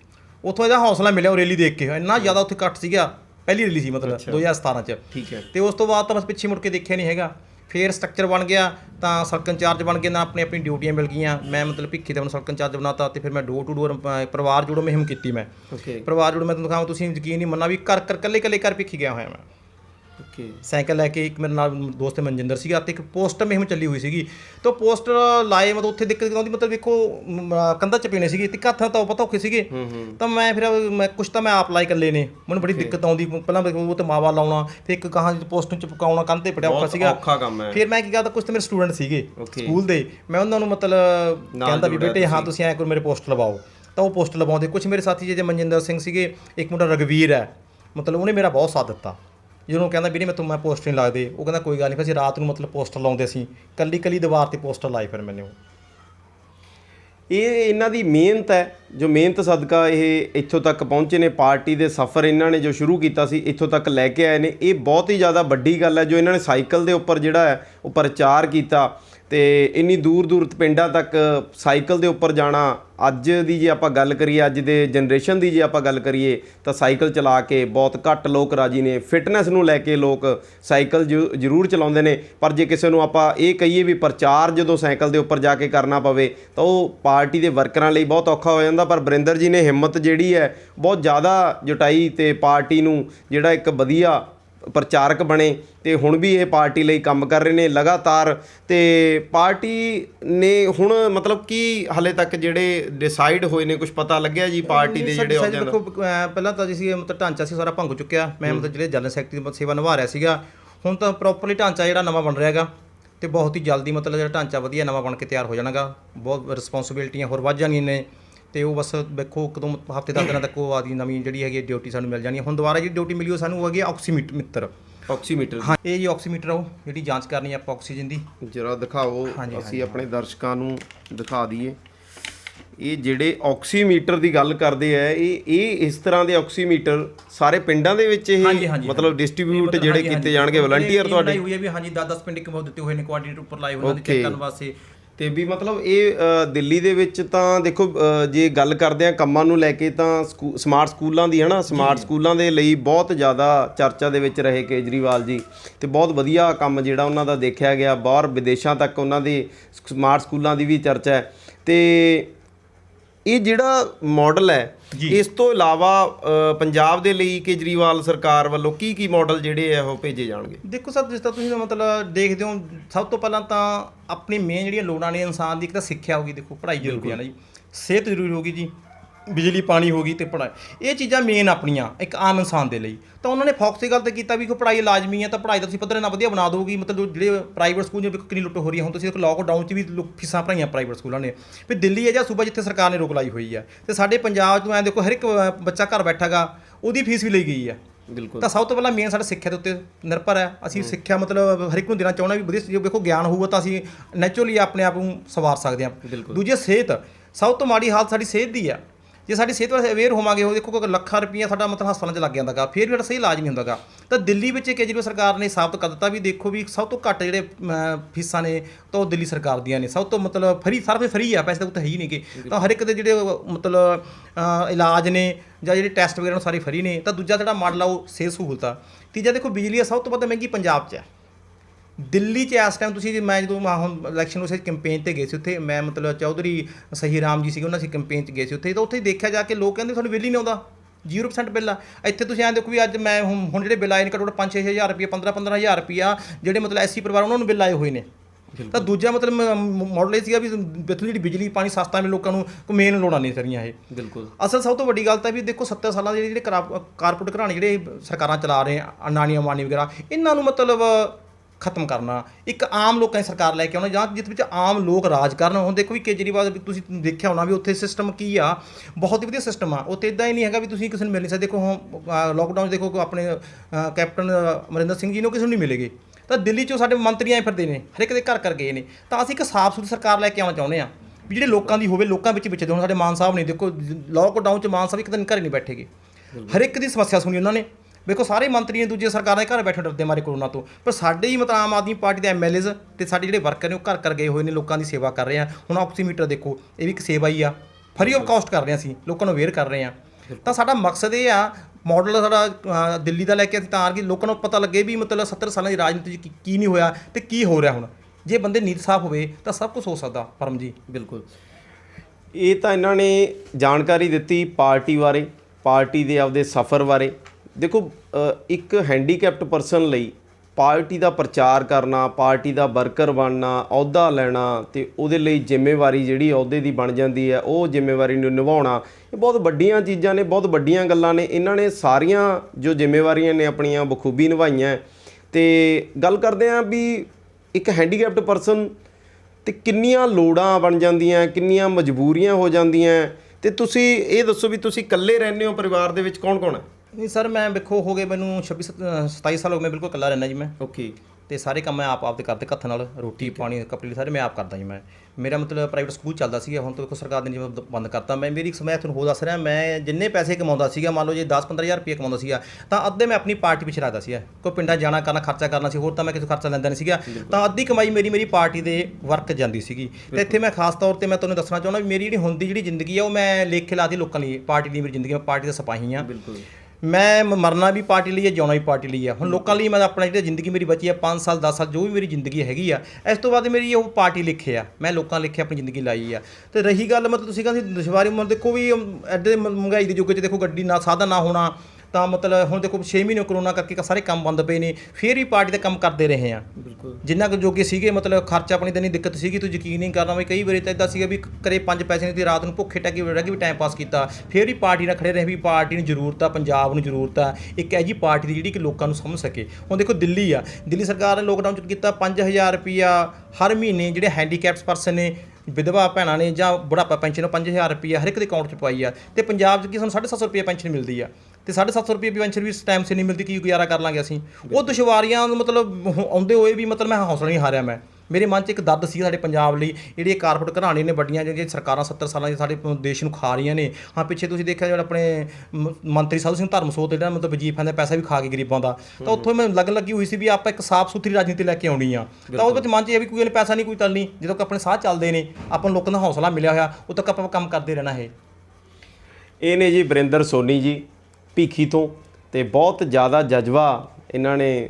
ਉੱਥੋਂ ਇਹਦਾ ਹੌਸਲਾ ਮਿਲਿਆ ਉਹ ਰੈਲੀ ਦੇਖ ਕੇ। ਇੰਨਾ ਜ਼ਿਆਦਾ ਉੱਥੇ ਇਕੱਠ ਸੀਗਾ ਪਹਿਲੀ ਰੈਲੀ ਸੀ ਮਤਲਬ 2017 ਚ। ਠੀਕ ਹੈ। ਤੇ ਉਸ ਤੋਂ ਬਾਅਦ ਤਾਂ ਬਸ ਪਿੱਛੇ ਮੁੜ ਕੇ ਦੇਖਿਆ ਨਹੀਂ ਹੈਗਾ। ਫੇਰ ਸਟਰਕਚਰ ਬਣ ਗਿਆ ਤਾਂ ਸਰਕਲ ਇੰਚਾਰਜ ਬਣ ਗਏ ਨਾ ਆਪਣੀ ਆਪਣੀ ਡਿਊਟੀਆਂ ਮਿਲ ਗਈਆਂ। ਮੈਂ ਮਤਲਬ ਭਿੱਖੀ ਤੇ ਮੈਨੂੰ ਸਰਕਲ ਇੰਚਾਰਜ ਬਣਾਤਾ ਤੇ ਫਿਰ ਮੈਂ ਡੋਰ ਟੂ ਡੋਰ ਪਰਿਵਾਰ ਜੁੜੋ ਮੁਹਿੰਮ ਕੀਤੀ ਮੈਂ। ਪਰਿਵਾਰ ਜੁੜੋ ਮੈਂ ਤੁਹਾਨੂੰ ਦਿਖਾਵਾਂ ਤੁਸੀਂ ਯਕੀਨ ਨਹੀਂ ਮੰਨਣਾ ਵੀ ਘਰ ਘਰ ਕੱਲੇ ਕੱਲੇ ਘਰ ਭਿੱਖੀ ਗਿਆ ਹੋਇਆ ਮੈਂ। ਓਕੇ ਸਾਈਕਲ ਲੈ ਕੇ ਇੱਕ ਮੇਰੇ ਨਾਲ ਦੋਸਤ ਮਨਜਿੰਦਰ ਸੀਗਾ ਤੇ ਇੱਕ ਪੋਸਟਰ ਮੁਹਿੰਮ ਚੱਲੀ ਹੋਈ ਸੀਗੀ। ਤੇ ਪੋਸਟਰ ਲਾਏ ਮਤਲਬ ਉੱਥੇ ਦਿੱਕਤ ਆਉਂਦੀ ਮਤਲਬ ਵੇਖੋ ਕੰਧਾਂ ਚ ਪੀਣੇ ਸੀਗੇ ਤੇ ਹੱਥਾਂ ਤਾਂ ਪਤਾ ਔਖੇ ਸੀਗੇ। ਤਾਂ ਮੈਂ ਫਿਰ ਮੈਂ ਕੁਛ ਤਾਂ ਮੈਂ ਆਪ ਲਾਈ ਇਕੱਲੇ ਨੇ। ਮੈਨੂੰ ਬੜੀ ਦਿੱਕਤ ਆਉਂਦੀ ਪਹਿਲਾਂ ਉਹ ਤੇ ਮਾਵਾ ਲਾਉਣਾ ਫਿਰ ਇੱਕ ਕਹਾਂ ਪੋਸਟਰ ਚ ਪਕਾਉਣਾ ਕੰਧ ਤੇ ਪੜਿਆ ਔਖਾ ਸੀਗਾ। ਔਖਾ ਕੰਮ ਹੈ। ਫਿਰ ਮੈਂ ਕੀ ਕਰਦਾ ਕੁਝ ਤਾਂ ਮੇਰੇ ਸਟੂਡੈਂਟ ਸੀਗੇ. ਸਕੂਲ ਦੇ ਮੈਂ ਉਹਨਾਂ ਨੂੰ ਮਤਲਬ ਕਹਿੰਦਾ ਵੀ ਬੇਟੇ ਹਾਂ ਤੁਸੀਂ। ਐਂ ਕਰੋ ਮੇਰੇ ਪੋਸਟਰ ਲਵਾਓ। ਤਾਂ ਉਹ ਪੋਸਟਰ ਲਵਾਉਂਦੇ ਕੁਝ ਮੇਰੇ ਸਾਥੀ ਜਿਹੇ ਮਨਜਿੰਦਰ ਸਿੰਘ ਸੀਗੇ ਇੱਕ ਮੁੰਡਾ ਰਗਵੀਰ ਹੈ। ਮਤਲਬ ਉਹਨੇ ਮੇਰਾ ਬਹੁਤ ਸਾਥ ਦਿੱਤਾ। ਜਦੋਂ ਉਹ ਕਹਿੰਦਾ ਵੀਰੇ ਮੈਂ ਤੁਹਾਨੂੰ ਮੈਂ ਪੋਸਟਰ ਨਹੀਂ ਲੱਗਦੇ ਉਹ ਕਹਿੰਦਾ ਕੋਈ ਗੱਲ ਨਹੀਂ, ਫਿਰ ਅਸੀਂ ਰਾਤ ਨੂੰ ਮਤਲਬ ਪੋਸਟਰ ਲਾਉਂਦੇ ਸੀ। ਕੱਲੀ ਕੱਲੀ ਦੀਵਾਰ ਤੇ ਪੋਸਟਰ ਲਾਏ ਫਿਰ ਮੈਨੇ ਉਹ। ਇਹ ਇਹਨਾਂ ਦੀ ਮਿਹਨਤ ਹੈ, ਜੋ ਮਿਹਨਤ ਸਦਕਾ ਇਹ ਇੱਥੋਂ ਤੱਕ ਪਹੁੰਚੇ ਨੇ, ਪਾਰਟੀ ਦੇ ਸਫ਼ਰ ਇਹਨਾਂ ਨੇ ਜੋ ਸ਼ੁਰੂ ਕੀਤਾ ਸੀ, ਇੱਥੋਂ ਤੱਕ ਲੈ ਕੇ ਆਏ ਨੇ। ਇਹ ਬਹੁਤ ਹੀ ਜ਼ਿਆਦਾ ਵੱਡੀ ਗੱਲ ਹੈ, ਜੋ ਇਹਨਾਂ ਨੇ ਸਾਈਕਲ ਦੇ ਉੱਪਰ ਜਿਹੜਾ ਹੈ, ਉਹ ਪ੍ਰਚਾਰ ਕੀਤਾ। ਤੇ ਇੰਨੀ ਦੂਰ ਦੂਰ ਪਿੰਡਾਂ ਤੱਕ ਸਾਈਕਲ ਦੇ ਉੱਪਰ ਜਾਣਾ, ਅੱਜ ਦੀ ਜੇ ਆਪਾਂ ਗੱਲ ਕਰੀਏ, ਅੱਜ ਦੇ ਜਨਰੇਸ਼ਨ ਦੀ ਜੇ ਆਪਾਂ ਗੱਲ ਕਰੀਏ, ਤਾਂ ਸਾਈਕਲ ਚਲਾ ਕੇ ਬਹੁਤ ਘੱਟ ਲੋਕ ਰਾਜੀ ਨੇ। ਫਿਟਨੈਸ ਨੂੰ ਲੈ ਕੇ ਲੋਕ ਸਾਈਕਲ ਜ਼ਰੂ- ਜ਼ਰੂਰ ਚਲਾਉਂਦੇ ਨੇ। ਪਰ ਜੇ ਕਿਸੇ ਨੂੰ ਆਪਾਂ ਇਹ ਕਹੀਏ ਵੀ ਪ੍ਰਚਾਰ ਜਦੋਂ ਸਾਈਕਲ ਦੇ ਉੱਪਰ ਜਾ ਕੇ ਕਰਨਾ ਪਵੇ, ਤਾਂ ਉਹ ਪਾਰਟੀ ਦੇ ਵਰਕਰਾਂ ਲਈ ਬਹੁਤ ਔਖਾ ਹੋ ਜਾਂਦਾ ਜਾਂਦਾ। ਪਰ ਬਰਿੰਦਰ ਜੀ ਨੇ ਹਿੰਮਤ ਜਿਹੜੀ ਹੈ, ਬਹੁਤ ਜ਼ਿਆਦਾ ਜੁਟਾਈ ਤੇ ਪਾਰਟੀ ਨੂੰ ਜਿਹੜਾ ਇੱਕ ਵਧੀਆ ਪ੍ਰਚਾਰਕ ਬਣੇ ਤੇ ਹੁਣ ਵੀ ਇਹ ਪਾਰਟੀ ਲਈ ਕੰਮ ਕਰ ਰਹੇ ਨੇ ਲਗਾਤਾਰ ਤੇ ਪਾਰਟੀ ਨੇ ਹੁਣ ਮਤਲਬ ਕਿ ਹਲੇ ਤੱਕ ਜਿਹੜੇ ਡਿਸਾਈਡ ਹੋਏ ਨੇ ਕੁਝ ਪਤਾ ਲੱਗਿਆ ਜੀ ਪਾਰਟੀ ਦੇ ਜਿਹੜੇ ਸਾਡੇ ਅਹੁਦਿਆਂ ਦਾ ਦੇਖੋ ਅਹ ਪਹਿਲਾਂ ਤਾਂ ਜੀ ਮਤਲਬ ਢਾਂਚਾ ਸੀ ਸਾਰਾ ਭੰਗ ਚੁੱਕਿਆ। ਮੈਂ ਮਤਲਬ ਜਿਹੜੇ ਜਨਰਲ ਸੈਕਟਰੀ ਦੀ ਸੇਵਾ ਨਿਭਾ ਰਿਹਾ ਸੀਗਾ। ਹੁਣ ਤਾਂ ਪ੍ਰੋਪਰਲੀ ਢਾਂਚਾ ਜਿਹੜਾ ਨਵਾਂ ਬਣ ਰਿਹਾ ਹੈਗਾ ਤੇ ਬਹੁਤ ਹੀ ਜਲਦੀ ਮਤਲਬ ਜਿਹੜਾ ਢਾਂਚਾ ਵਧੀਆ ਨਵਾਂ ਬਣ ਕੇ ਤਿਆਰ ਹੋ ਜਾਣਾਗਾ। ਬਹੁਤ ਰਿਸਪੌਂਸਿਬਿਲਟੀਆਂ ਹੋਰ ਵੱਧ ਜਾਣੀਆਂ ਨੇ। ਤੇ ਉਹ ਬਸ ਵੇਖੋ ਕਦੋਂ ਹਫ਼ਤੇ ਦਸ ਦਿਨਾਂ ਤੱਕ ਉਹ ਆਦੀ ਨਵੀਂ ਜਿਹੜੀ ਹੈਗੀ ਡਿਊਟੀ ਸਾਨੂੰ ਮਿਲ ਜਾਣੀ ਹੈ। ਹੁਣ ਦੁਬਾਰਾ ਜਿਹੜੀ ਡਿਊਟੀ ਮਿਲੀ ਉਹ ਸਾਨੂੰ ਹੋ ਗਈ ਆਕਸੀਮੀਟਰ ਮਿੱਤਰ। ਆਕਸੀਮੀਟਰ ਹਾਂ ਇਹ ਜੀ ਆਕਸੀਮੀਟਰ ਉਹ ਜਿਹੜੀ ਜਾਂਚ ਕਰਨੀ ਆਪਾਂ ਆਕਸੀਜਨ ਦੀ। ਜਰਾ ਦਿਖਾਓ ਅਸੀਂ ਆਪਣੇ ਦਰਸ਼ਕਾਂ ਨੂੰ ਦਿਖਾ ਦਈਏ। ਇਹ ਜਿਹੜੇ ਆਕਸੀਮੀਟਰ ਦੀ ਗੱਲ ਕਰਦੇ ਆ ਇਹ ਇਹ ਇਸ ਤਰ੍ਹਾਂ ਦੇ ਆਕਸੀਮੀਟਰ ਸਾਰੇ ਪਿੰਡਾਂ ਦੇ ਵਿੱਚ ਇਹ ਮਤਲਬ ਡਿਸਟ੍ਰੀਬਿਊਟ ਜਿਹੜੇ ਕੀਤੇ। ਜਾਣਗੇ ਵਲੰਟੀਅਰ ਤੁਹਾਡੇ? ਹੋਈ ਹੈ ਵੀ ਹਾਂਜੀ 10 10 ਪਿੰਡ ਇੱਕ ਬਹੁਤ ਦਿੱਤੇ ਹੋਏ ਨੇ ਕੋਆਰਡੀਨੇਟਰ ਉੱਪਰ ਲਾਏ ਉਹਨਾਂ ਦੇ Okay. ਚੈੱਕ ਕਰਨ ਵਾਸਤੇ ਤੇ ਵੀ ਮਤਲਬ ਇਹ ਦਿੱਲੀ ਦੇ ਵਿੱਚ ਤਾਂ ਦੇਖੋ ਜੇ ਗੱਲ ਕਰਦੇ ਆ ਕੰਮਾਂ ਨੂੰ ਲੈ ਕੇ ਤਾਂ ਸਮਾਰਟ ਸਕੂਲਾਂ ਦੀ ਹੈ ਨਾ ਸਮਾਰਟ ਸਕੂਲਾਂ ਦੇ ਲਈ ਬਹੁਤ ਜ਼ਿਆਦਾ ਚਰਚਾ ਦੇ ਵਿੱਚ ਰਹੇ ਕੇਜਰੀਵਾਲ ਜੀ ਤੇ ਬਹੁਤ ਵਧੀਆ ਕੰਮ ਜਿਹੜਾ ਉਹਨਾਂ ਦਾ ਦੇਖਿਆ ਗਿਆ। ਬਾਹਰ ਵਿਦੇਸ਼ਾਂ ਤੱਕ ਉਹਨਾਂ ਦੇ ਸਮਾਰਟ ਸਕੂਲਾਂ ਦੀ ਵੀ ਚਰਚਾ ਹੈ। ਤੇ ਇਹ ਜਿਹੜਾ ਮਾਡਲ ਹੈ ਇਸ ਤੋਂ ਇਲਾਵਾ ਪੰਜਾਬ ਦੇ ਲਈ ਕੇਜਰੀਵਾਲ ਸਰਕਾਰ ਵੱਲੋਂ ਕੀ ਕੀ ਮਾਡਲ ਜਿਹੜੇ ਆ ਉਹ ਭੇਜੇ ਜਾਣਗੇ? ਦੇਖੋ ਸਰ ਜਿਸ ਤਰ੍ਹਾਂ ਤੁਸੀਂ ਮਤਲਬ ਦੇਖਦੇ ਹੋ ਸਭ ਤੋਂ ਪਹਿਲਾਂ ਤਾਂ ਆਪਣੀ ਮੇਨ ਜਿਹੜੀਆਂ ਲੋੜਾਂ ਨੇ ਇਨਸਾਨ ਦੀ ਇੱਕ ਤਾਂ ਸਿੱਖਿਆ ਹੋਗੀ ਦੇਖੋ ਪੜ੍ਹਾਈ ਜ਼ਰੂਰੀ ਹੈ ਨਾ ਜੀ। ਸਿਹਤ ਜ਼ਰੂਰੀ ਹੋਗੀ ਜੀ। ਬਿਜਲੀ ਪਾਣੀ ਹੋਗੀ ਤੇ ਪੜ੍ਹਾਈ। ਇਹ ਚੀਜ਼ਾਂ ਮੇਨ ਆਪਣੀਆਂ ਇੱਕ ਆਮ ਇਨਸਾਨ ਦੇ ਲਈ। ਤਾਂ ਉਹਨਾਂ ਨੇ ਫੋਕਸ ਇਹ ਗੱਲ ਤੇ ਕੀਤਾ ਵੀ ਕੋ ਪੜ੍ਹਾਈ ਲਾਜ਼ਮੀ ਹੈ ਤਾਂ ਪੜ੍ਹਾਈ ਦਾ ਤੁਸੀਂ ਪੱਧਰ ਨਾਲ ਵਧੀਆ ਬਣਾ ਦੋਗੀ ਮਤਲਬ ਜਿਹੜੇ ਪ੍ਰਾਈਵੇਟ ਸਕੂਲ ਜਿਵੇਂ ਕਿੰਨੀ ਲੁੱਟ ਹੋ ਰਹੀ ਹੈ ਹੁਣ ਤੁਸੀਂ ਦੇਖੋ ਲੋਕਡਾਊਨ 'ਚ ਵੀ ਲੋਕ ਫੀਸਾਂ ਭਰਾਈਆਂ ਪ੍ਰਾਈਵੇਟ ਸਕੂਲਾਂ ਨੇ। ਵੀ ਦਿੱਲੀ ਹੈ ਜਾਂ ਸੂਬਾ ਜਿੱਥੇ ਸਰਕਾਰ ਨੇ ਰੋਕ ਲਾਈ ਹੋਈ ਹੈ ਤੇ ਸਾਡੇ ਪੰਜਾਬ 'ਚ ਐ ਦੇਖੋ ਹਰ ਇੱਕ ਬੱਚਾ ਘਰ ਬੈਠਾਗਾ ਉਹਦੀ ਫੀਸ ਵੀ ਲਈ ਗਈ ਹੈ ਬਿਲਕੁਲ। ਤਾਂ ਸਭ ਤੋਂ ਪਹਿਲਾਂ ਮੇਨ ਸਾਡਾ ਸਿੱਖਿਆ ਦੇ ਉੱਤੇ ਨਿਰਭਰ ਹੈ ਅਸੀਂ ਸਿੱਖਿਆ ਮਤਲਬ ਹਰ ਇੱਕ ਨੂੰ ਦੇਣਾ ਚਾਹੁੰਦਾ ਵੀ ਵਧੀਆ ਜੇ ਵੇਖੋ ਗਿਆਨ ਹੋਊਗਾ ਤਾਂ ਅਸੀਂ ਨੈਚੁਰਲੀ ਆਪਣੇ ਆਪ ਨੂੰ ਸਵਾਰ ਸਕਦੇ ਹਾਂ ਦੂਜੇ ਸਿਹਤ। ਸਭ ਤੋਂ ਮਾੜੀ ਹਾਲਤ ਸਾਡੀ ਸਿਹਤ ਦੀ ਆ। ਜੇ ਸਾਡੀ ਸਿਹਤ ਬਾਰੇ ਅਵੇਅਰ ਹੋਵਾਂਗੇ ਉਹ ਦੇਖੋ ਕਿ ਲੱਖਾਂ ਰੁਪਈਆ ਸਾਡਾ ਮਤਲਬ ਹਸਪਤਾਲਾਂ 'ਚ ਲੱਗ ਜਾਂਦਾਗਾ ਫਿਰ ਵੀ ਸਾਡਾ ਸਹੀ ਇਲਾਜ ਨਹੀਂ ਹੁੰਦਾਗਾ। ਤਾਂ ਦਿੱਲੀ ਵਿੱਚ ਕੇਜਰੀਵਾਲ ਸਰਕਾਰ ਨੇ ਸਾਬਤ ਕਰ ਦਿੱਤਾ ਵੀ ਦੇਖੋ ਵੀ ਸਭ ਤੋਂ ਘੱਟ ਜਿਹੜੇ ਫੀਸਾਂ ਨੇ ਤਾਂ ਉਹ ਦਿੱਲੀ ਸਰਕਾਰ ਦੀਆਂ ਨੇ। ਸਭ ਤੋਂ ਮਤਲਬ ਫਰੀ ਸਾਰਾ ਕੁਝ ਫਰੀ ਆ ਪੈਸੇ ਤਾਂ ਉੱਥੇ ਹੈ ਹੀ ਨਹੀਂਗੇ। ਤਾਂ ਹਰ ਇੱਕ ਦੇ ਜਿਹੜੇ ਅਹ, ਮਤਲਬ ਇਲਾਜ ਨੇ ਜਾਂ ਜਿਹੜੇ ਟੈਸਟ ਵਗੈਰਾ ਨੇ ਸਾਰੇ ਫਰੀ ਨੇ। ਤਾਂ ਦੂਜਾ ਜਿਹੜਾ ਮਾਡਲ ਆ ਉਹ ਸਿਹਤ ਸਹੂਲਤ। ਆ ਤੀਜਾ ਦੇਖੋ ਬਿਜਲੀ ਆ ਸਭ ਤੋਂ ਵੱਧ ਮਹਿੰਗੀ ਪੰਜਾਬ 'ਚ ਹੈ। ਦਿੱਲੀ 'ਚ ਇਸ ਟਾਈਮ ਤੁਸੀਂ ਮੈਂ ਜਦੋਂ ਮੈਂ ਹੁਣ ਇਲੈਕਸ਼ਨ ਉਸੇ ਕੈਂਪੇਨ ਤੇ ਗਏ ਸੀ ਉੱਥੇ ਮੈਂ ਮਤਲਬ ਚੌਧਰੀ ਸਹੀ ਰਾਮ ਜੀ ਸੀਗੇ ਉਹਨਾਂ ਸੀ ਕੈਂਪੇਨ 'ਚ ਗਏ ਸੀ ਉੱਥੇ ਤਾਂ ਉੱਥੇ ਦੇਖਿਆ ਜਾ ਕੇ ਲੋਕ ਕਹਿੰਦੇ ਤੁਹਾਨੂੰ ਬਿੱਲ ਹੀ ਨਹੀਂ ਆਉਂਦਾ 0% ਬਿੱਲ ਆ ਇੱਥੇ ਤੁਸੀਂ ਐਂ ਦੇਖੋ ਵੀ ਅੱਜ ਮੈਂ ਹੁਣ ਜਿਹੜੇ ਬਿੱਲ ਆਏ ਨੇ ਘੱਟੋ ਘੱਟ 5-6000 ਰੁਪਏ 15-15000 ਰੁਪਿਆ ਜਿਹੜੇ ਮਤਲਬ ਐਸੀ ਪਰਿਵਾਰ ਉਹਨਾਂ ਨੂੰ ਬਿੱਲ ਆਏ ਹੋਏ ਨੇ। ਤਾਂ ਦੂਜਾ ਮਤਲਬ ਮਾਡਲ ਇਹ ਸੀਗਾ ਵੀ ਇੱਥੋਂ ਜਿਹੜੀ ਬਿਜਲੀ ਪਾਣੀ ਸਸਤਾ ਮਿਲ ਲੋਕਾਂ ਨੂੰ ਕੋਈ ਮੇਨ ਲੋੜਾਂ ਨਹੀਂ ਸਾਰੀਆਂ ਇਹ। ਬਿਲਕੁਲ। ਅਸਲ ਸਭ ਤੋਂ ਵੱਡੀ ਗੱਲ ਤਾਂ ਵੀ ਦੇਖੋ 70 ਸਾਲਾਂ ਦੇ ਜਿਹੜੇ ਕਰਾ- ਕਾਰਪੋਰੇਟ ਘਰਾਣੇ ਜਿਹੜੇ ਸਰਕਾਰਾਂ ਚਲਾ ਰਹੇ ਆ ਅਨਾਨੀ ਅਮਾਨੀ ਵਗੈਰਾ ਇਹਨਾਂ ਨੂੰ ਮਤਲਬ ਖਤਮ ਕਰਨਾ, ਇੱਕ ਆਮ ਲੋਕਾਂ ਦੀ ਸਰਕਾਰ ਲੈ ਕੇ ਆਉਣਾ ਜਾਂ ਜਿਸ ਵਿੱਚ ਆਮ ਲੋਕ ਰਾਜ ਕਰਨ, ਹੁਣ ਦੇਖੋ ਵੀ ਕੇਜਰੀਵਾਲ ਵੀ ਤੁਸੀਂ ਦੇਖਿਆ ਹੋਣਾ ਵੀ ਉੱਥੇ ਸਿਸਟਮ ਕੀ ਆ, ਬਹੁਤ ਹੀ ਵਧੀਆ ਸਿਸਟਮ ਆ, ਉੱਥੇ ਇਦਾਂ ਹੀ ਨਹੀਂ ਹੈਗਾ ਵੀ ਤੁਸੀਂ ਕਿਸੇ ਨੂੰ ਮਿਲ ਨਹੀਂ ਸਕਦੇ, ਦੇਖੋ ਹੁਣ ਲੋਕਡਾਊਨ 'ਚ ਦੇਖੋ ਕਿ ਆਪਣੇ ਕੈਪਟਨ ਅਮਰਿੰਦਰ ਸਿੰਘ ਜੀ ਨੂੰ ਕਿਸੇ ਨੂੰ ਨਹੀਂ ਮਿਲੇਗੇ, ਤਾਂ ਦਿੱਲੀ 'ਚੋਂ ਸਾਡੇ ਮੰਤਰੀ ਆਏ ਫਿਰਦੇ ਨੇ ਹਰ ਇੱਕ ਦੇ ਘਰ ਘਰ ਗਏ ਨੇ, ਤਾਂ ਅਸੀਂ ਇੱਕ ਸਾਫ਼ ਸੁਥਰੀ ਸਰਕਾਰ ਲੈ ਕੇ ਆਉਣਾ ਚਾਹੁੰਦੇ ਆ ਵੀ ਜਿਹੜੇ ਲੋਕਾਂ ਦੀ ਹੋਵੇ, ਲੋਕਾਂ ਵਿੱਚ ਵਿਚਦੇ ਹੁਣ, ਸਾਡੇ ਮਾਨ ਸਾਹਿਬ ਨੇ ਦੇਖੋ ਲੋਕਡਾਊਨ 'ਚ ਮਾਨ ਸਾਹਿਬ ਇੱਕ ਦਿਨ ਘਰੇ ਨਹੀਂ ਬੈਠੇਗੇ ਹਰ ਇੱਕ ਦੀ ਸਮੱਸਿਆ ਸੁਣੀ ਉਹਨਾਂ ਨੇ ਵੇਖੋ, ਸਾਰੇ ਮੰਤਰੀਆਂ ਦੂਜੀਆਂ ਸਰਕਾਰਾਂ ਦੇ ਘਰ ਬੈਠੇ ਡਰਦੇ ਮਾਰੇ ਕੋਰੋਨਾ ਤੋਂ। ਪਰ ਸਾਡੇ ਹੀ ਮਤਲਬ ਆਮ ਆਦਮੀ ਪਾਰਟੀ ਦੇ ਐਮਐਲਏਜ਼ ਤੇ ਸਾਡੇ ਜਿਹੜੇ ਵਰਕਰ ਨੇ ਉਹ ਘਰ ਘਰ ਗਏ ਹੋਏ ਨੇ, ਲੋਕਾਂ ਦੀ ਸੇਵਾ ਕਰ ਰਹੇ ਆ। ਹੁਣ ਆਕਸੀਮੀਟਰ ਦੇਖੋ, ਇਹ ਵੀ ਇੱਕ ਸੇਵਾ ਹੀ ਆ। ਫਰੀ ਆਫ ਕਾਸਟ ਕਰ ਰਹੇ ਹਾਂ ਅਸੀਂ, ਲੋਕਾਂ ਨੂੰ ਅਵੇਅਰ ਕਰ ਰਹੇ ਆ। ਤਾਂ ਸਾਡਾ ਮਕਸਦ ਇਹ ਆ, ਮਾਡਲ ਸਾਡਾ ਦਿੱਲੀ ਦਾ ਲੈ ਕੇ ਅਸੀਂ ਤਾਂ ਕਿ ਲੋਕਾਂ ਨੂੰ ਪਤਾ ਲੱਗੇ ਵੀ ਮਤਲਬ 70 ਸਾਲਾਂ ਦੀ ਰਾਜਨੀਤੀ 'ਚ ਕੀ- ਕੀ ਨਹੀਂ ਹੋਇਆ ਤੇ ਕੀ ਹੋ ਰਿਹਾ ਹੁਣ। ਜੇ ਬੰਦੇ ਨੀਤ ਸਾਫ਼ ਹੋਵੇ ਤਾਂ ਸਭ ਕੁਝ ਹੋ ਸਕਦਾ, ਪਰਮ ਜੀ। ਬਿਲਕੁਲ। ਇਹ ਤਾਂ ਇਹਨਾਂ ਨੇ ਜਾਣਕਾਰੀ ਦਿੱਤੀ ਪਾਰਟੀ ਬਾਰੇ, ਪਾਰਟੀ ਦੇ ਆਪਦੇ ਸਫ਼ਰ ਬਾਰੇ। ਦੇਖੋ ਇੱਕ ਹੈਂਡੀਕੈਪਟ ਪਰਸਨ ਲਈ ਪਾਰਟੀ ਦਾ ਪ੍ਰਚਾਰ ਕਰਨਾ, ਪਾਰਟੀ ਦਾ ਵਰਕਰ ਬਣਨਾ, ਅਹੁਦਾ ਲੈਣਾ ਤੇ ਉਹਦੇ ਲਈ ਜ਼ਿੰਮੇਵਾਰੀ ਜਿਹੜੀ ਅਹੁਦੇ ਦੀ ਬਣ ਜਾਂਦੀ ਹੈ, ਉਹ ਜ਼ਿੰਮੇਵਾਰੀ ਨੂੰ ਨਿਭਾਉਣਾ, ਇਹ ਬਹੁਤ ਵੱਡੀਆਂ ਚੀਜ਼ਾਂ ਨੇ, ਬਹੁਤ ਵੱਡੀਆਂ ਗੱਲਾਂ ਨੇ। ਇਹਨਾਂ ਨੇ ਸਾਰੀਆਂ ਜੋ ਜ਼ਿੰਮੇਵਾਰੀਆਂ ਨੇ ਆਪਣੀਆਂ, ਬਖੂਬੀ ਨਿਭਾਈਆਂ। ਹੈ। ਤੇ ਗੱਲ ਕਰਦੇ ਆਂ ਵੀ ਇੱਕ ਹੈਂਡੀਕੈਪਟ ਪਰਸਨ ਤੇ ਕਿੰਨੀਆਂ ਲੋੜਾਂ ਬਣ ਜਾਂਦੀਆਂ, ਕਿੰਨੀਆਂ ਮਜਬੂਰੀਆਂ ਹੋ ਜਾਂਦੀਆਂ। ਤੇ ਤੁਸੀਂ ਇਹ ਦੱਸੋ ਵੀ ਤੁਸੀਂ ਇਕੱਲੇ ਰਹਿੰਦੇ ਹੋ, ਪਰਿਵਾਰ ਦੇ ਵਿੱਚ ਕੌਣ ਕੌਣ ਹੈ? ਨਹੀਂ ਸਰ ਮੈਂ ਵੇਖੋ ਹੋ ਗਏ ਮੈਨੂੰ 26 ਸਤ- ਅ, 27 ਸਾਲ ਹੋ ਗਏ ਮੈਂ ਬਿਲਕੁਲ ਇਕੱਲਾ ਰਹਿਣਾ ਜੀ ਮੈਂ। ਓਕੇ। ਤੇ ਸਾਰੇ ਕੰਮ ਮੈਂ ਆਪ ਆਪ ਦੇ ਕਰਦੇ ਹੱਥ ਨਾਲ ਰੋਟੀ ਪਾਣੀ ਕੱਪੜੇ ਸਾਰੇ ਮੈਂ ਆਪ ਕਰਦਾ ਜੀ ਮੈਂ। ਮੇਰਾ ਮਤਲਬ ਪ੍ਰਾਈਵੇਟ ਸਕੂਲ ਚੱਲਦਾ ਸੀਗਾ ਹੁਣ ਤਾਂ ਦੇਖੋ ਸਰਕਾਰ ਨੇ ਜਿਵੇਂ ਬੰਦ ਕਰਤਾ। ਮੈਂ ਮੇਰੀ ਮੈਂ ਤੁਹਾਨੂੰ ਹੋ ਦੱਸ ਰਿਹਾ ਮੈਂ ਜਿੰਨੇ ਪੈਸੇ ਕਮਾਉਂਦਾ ਸੀਗਾ ਮੰਨ ਲਓ ਜੇ 10-15000 ਰੁਪਏ ਕਮਾਉਂਦਾ ਸੀਗਾ ਤਾਂ ਅੱਧੇ ਮੈਂ ਆਪਣੀ ਪਾਰਟੀ ਪਿੱਛੇ ਰੱਖਦਾ ਸੀਗਾ। ਕੋਈ ਪਿੰਡਾਂ ਜਾਣਾ ਕਰਨਾ ਖਰਚਾ ਕਰਨਾ ਸੀ ਹੋਰ ਤਾਂ ਮੈਂ ਕਿਸੇ ਖਰਚਾ ਲੈਂਦਾ ਨਹੀਂ ਸੀਗਾ। ਤਾਂ ਅੱਧੀ ਕਮਾਈ ਮੇਰੀ ਮੇਰੀ ਪਾਰਟੀ ਦੇ ਵਰਕ ਜਾਂਦੀ ਸੀਗੀ। ਤੇ ਇੱਥੇ ਮੈਂ ਖਾਸ ਤੌਰ ਤੇ ਮੈਂ ਤੁਹਾਨੂੰ ਦੱਸਣਾ ਚਾਹੁੰਦਾ ਵੀ ਮੇਰੀ ਜਿਹੜੀ ਹੁਣ ਦੀ ਜਿਹੜੀ ਜ਼ਿੰਦਗੀ ਆ ਉਹ ਮੈਂ ਲਿਖ ਲਾਤੀ ਲੋਕਾਂ ਲਈ ਪਾਰਟੀ ਦੀ ਮੇਰੀ ਜ਼ਿੰਦਗੀ ਮੈਂ ਪਾਰਟੀ ਦਾ ਸਿਪਾਹੀ ਆ ਬਿਲਕੁਲ। ਮੈਂ ਮਰਨਾ ਵੀ ਪਾਰਟੀ ਲਈ ਹੈ, ਜਿਉਣਾ ਵੀ ਪਾਰਟੀ ਲਈ ਹੈ। ਹੁਣ ਲੋਕਾਂ ਲਈ ਮੈਂ ਆਪਣਾ ਜਿਹੜੀ ਜ਼ਿੰਦਗੀ ਮੇਰੀ ਬਚੀ ਹੈ 5 ਸਾਲ 10 ਸਾਲ, ਜੋ ਵੀ ਮੇਰੀ ਜ਼ਿੰਦਗੀ ਹੈਗੀ ਆ, ਇਸ ਤੋਂ ਬਾਅਦ ਮੇਰੀ ਉਹ ਪਾਰਟੀ ਲਿਖੇ ਆ। ਮੈਂ ਲੋਕਾਂ ਲਿਖੇ ਆਪਣੀ ਜ਼ਿੰਦਗੀ ਲਾਈ ਆ। ਤੇ ਰਹੀ ਗੱਲ, ਮਤਲਬ ਤੁਸੀਂ ਕਹਿੰਦੇ ਦੁਸ਼ਵਾਰੀ ਮਤਲਬ ਦੇਖੋ ਵੀ ਐਡੇ ਮਹਿੰਗਾਈ ਦੇ ਯੁੱਗ 'ਚ ਦੇਖੋ ਗੱਡੀ ਨਾ, ਸਾਧਨ ਨਾ ਹੋਣਾ ਤਾਂ ਮਤਲਬ ਹੁਣ ਦੇਖੋ 6 ਮਹੀਨੇ ਕਰੋਨਾ ਕਰਕੇ ਸਾਰੇ ਕੰਮ ਬੰਦ ਪਏ ਨੇ ਫੇਰ ਵੀ ਪਾਰਟੀ ਦੇ ਕੰਮ ਕਰਦੇ ਰਹੇ ਆ। ਬਿਲਕੁਲ। ਜਿੰਨਾ ਕੁ ਜੋਗੇ ਸੀਗੇ ਮਤਲਬ ਖਰਚਾ ਪਾਣੀ ਦੀ ਨਹੀਂ ਦਿੱਕਤ ਸੀਗੀ ਤੂੰ ਯਕੀਨ ਨਹੀਂ ਕਰਨਾ ਵੀ ਕਈ ਵਾਰੀ ਤਾਂ ਇਦਾਂ ਸੀਗਾ ਵੀ ਕਰੇ ਪੰਜ ਪੈਸੇ ਨਹੀਂ ਤੇ ਰਾਤ ਨੂੰ ਭੁੱਖੇ ਟੱਕੇ ਰਹਿ ਕੇ ਵੀ ਟਾਈਮ ਪਾਸ ਕੀਤਾ। ਫਿਰ ਵੀ ਪਾਰਟੀ ਨਾਲ ਖੜੇ ਰਹੇ ਵੀ ਪਾਰਟੀ ਨੂੰ ਜ਼ਰੂਰਤ ਆ ਪੰਜਾਬ ਨੂੰ ਜ਼ਰੂਰਤ ਆ ਇੱਕ ਐਜੀ ਪਾਰਟੀ ਦੀ ਜਿਹੜੀ ਕਿ ਲੋਕਾਂ ਨੂੰ ਸਮਝ ਸਕੇ। ਹੁਣ ਦੇਖੋ ਦਿੱਲੀ ਆ। ਦਿੱਲੀ ਸਰਕਾਰ ਨੇ ਲੋਕਡਾਊਨ ਚ ਕੀਤਾ 5000 ਰੁਪਿਆ ਹਰ ਮਹੀਨੇ ਜਿਹੜੇ ਹੈਂਡੀਕੈਪਸ ਪਰਸਨ ਨੇ ਵਿਧਵਾ ਭੈਣਾਂ ਨੇ ਜਾਂ ਬੁਢਾਪਾ ਪੈਨਸ਼ਨ 5000 ਰੁਪਿਆ ਹਰ ਇੱਕ ਦੇ ਅਕਾਊਂਟ 'ਚ ਪਾਈ ਆ ਤੇ ਪੰਜਾਬ 'ਚ ਕੀ ਸਾਨੂੰ 750 ਰੁਪਏ ਪੈਨਸ਼ਨ ਮਿਲਦੀ ਆ ਤੇ 750 ਰੁਪਏ ਵੀ ਪੈਨਸ਼ਨ ਵੀ ਇਸ ਟਾਈਮ 'ਤੇ ਨਹੀਂ ਮਿਲਦੀ ਕੀ ਗੁਜ਼ਾਰਾ ਕਰ ਲਾਂਗੇ ਅਸੀਂ? ਉਹ ਦੁਸ਼ਵਾਰੀਆਂ ਮਤਲਬ ਆਉਂਦੇ ਹੋਏ ਵੀ ਮਤਲਬ ਮੈਂ ਹੌਸਲਾ ਨਹੀਂ ਹਾਰਿਆ ਮੈਂ। ਮੇਰੇ ਮਨ 'ਚ ਇੱਕ ਦਰਦ ਸੀ ਸਾਡੇ ਪੰਜਾਬ ਲਈ। ਜਿਹੜੀ ਇਹ ਕਾਰਪੋਰੇਟ ਘਰਾਣੇ ਨੇ ਵੱਡੀਆਂ, ਜਿਹੜੀਆਂ ਸਰਕਾਰਾਂ 70 ਸਾਲਾਂ ਦੀ ਸਾਡੇ ਦੇਸ਼ ਨੂੰ ਖਾ ਰਹੀਆਂ ਨੇ। ਹਾਂ, ਪਿੱਛੇ ਤੁਸੀਂ ਦੇਖਿਆ ਜਿਹੜਾ ਆਪਣੇ ਮੰਤਰੀ ਸਾਧੂ ਸਿੰਘ ਧਰਮਸੋਤ ਜਿਹੜਾ ਮਤਲਬ ਵਜੀਫਿਆਂ ਦਾ ਪੈਸਾ ਵੀ ਖਾ ਕੇ ਗਰੀਬਾਂ ਦਾ। ਤਾਂ ਉੱਥੋਂ ਮੈਂ ਲੱਗਣ ਲੱਗੀ ਹੋਈ ਸੀ ਵੀ ਆਪਾਂ ਇੱਕ ਸਾਫ਼ ਸੁਥਰੀ ਰਾਜਨੀਤੀ ਲੈ ਕੇ ਆਉਣੀ ਆ। ਤਾਂ ਉਹਦੇ ਵਿੱਚ ਮਨ 'ਚ ਇਹ ਵੀ ਕੋਈ ਗੱਲ ਪੈਸਾ ਨਹੀਂ, ਕੋਈ ਤਲ ਨਹੀਂ। ਜਦੋਂ ਕਿ ਆਪਣੇ ਸਾਹ ਚੱਲਦੇ ਨੇ, ਆਪਾਂ ਨੂੰ ਲੋਕਾਂ ਦਾ ਹੌਸਲਾ ਮਿਲਿਆ ਹੋਇਆ, ਉਦੋਂ ਤੱਕ ਆਪਾਂ ਕੰਮ ਕਰਦੇ ਰਹਿਣਾ ਹੈ ਇਹ ਨੇ ਜੀ ਬਰਿੰਦਰ ਸੋਨੀ ਜੀ, ਭੀਖੀ ਤੋਂ। ਤੇ ਬਹੁਤ ਜ਼ਿਆਦਾ ਜਜ਼ਬਾ ਇਹਨਾਂ ਨੇ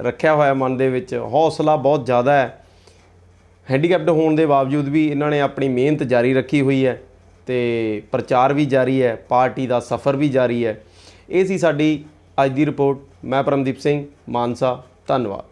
ਰੱਖਿਆ ਹੋਇਆ ਮਨ ਦੇ ਵਿੱਚ। ਹੌਸਲਾ ਬਹੁਤ ਜ਼ਿਆਦਾ ਹੈ। ਹੈਂਡੀਕੈਪਡ ਹੋਣ ਦੇ ਬਾਵਜੂਦ ਵੀ ਇਹਨਾਂ ਨੇ ਆਪਣੀ ਮਿਹਨਤ ਜਾਰੀ ਰੱਖੀ ਹੋਈ ਹੈ ਤੇ ਪ੍ਰਚਾਰ ਵੀ ਜਾਰੀ ਹੈ, ਪਾਰਟੀ ਦਾ ਸਫ਼ਰ ਵੀ ਜਾਰੀ ਹੈ। ਇਹ ਸੀ ਸਾਡੀ ਅੱਜ ਦੀ ਰਿਪੋਰਟ। ਮੈਂ ਪਰਮਦੀਪ ਸਿੰਘ ਮਾਨਸਾ, ਧੰਨਵਾਦ।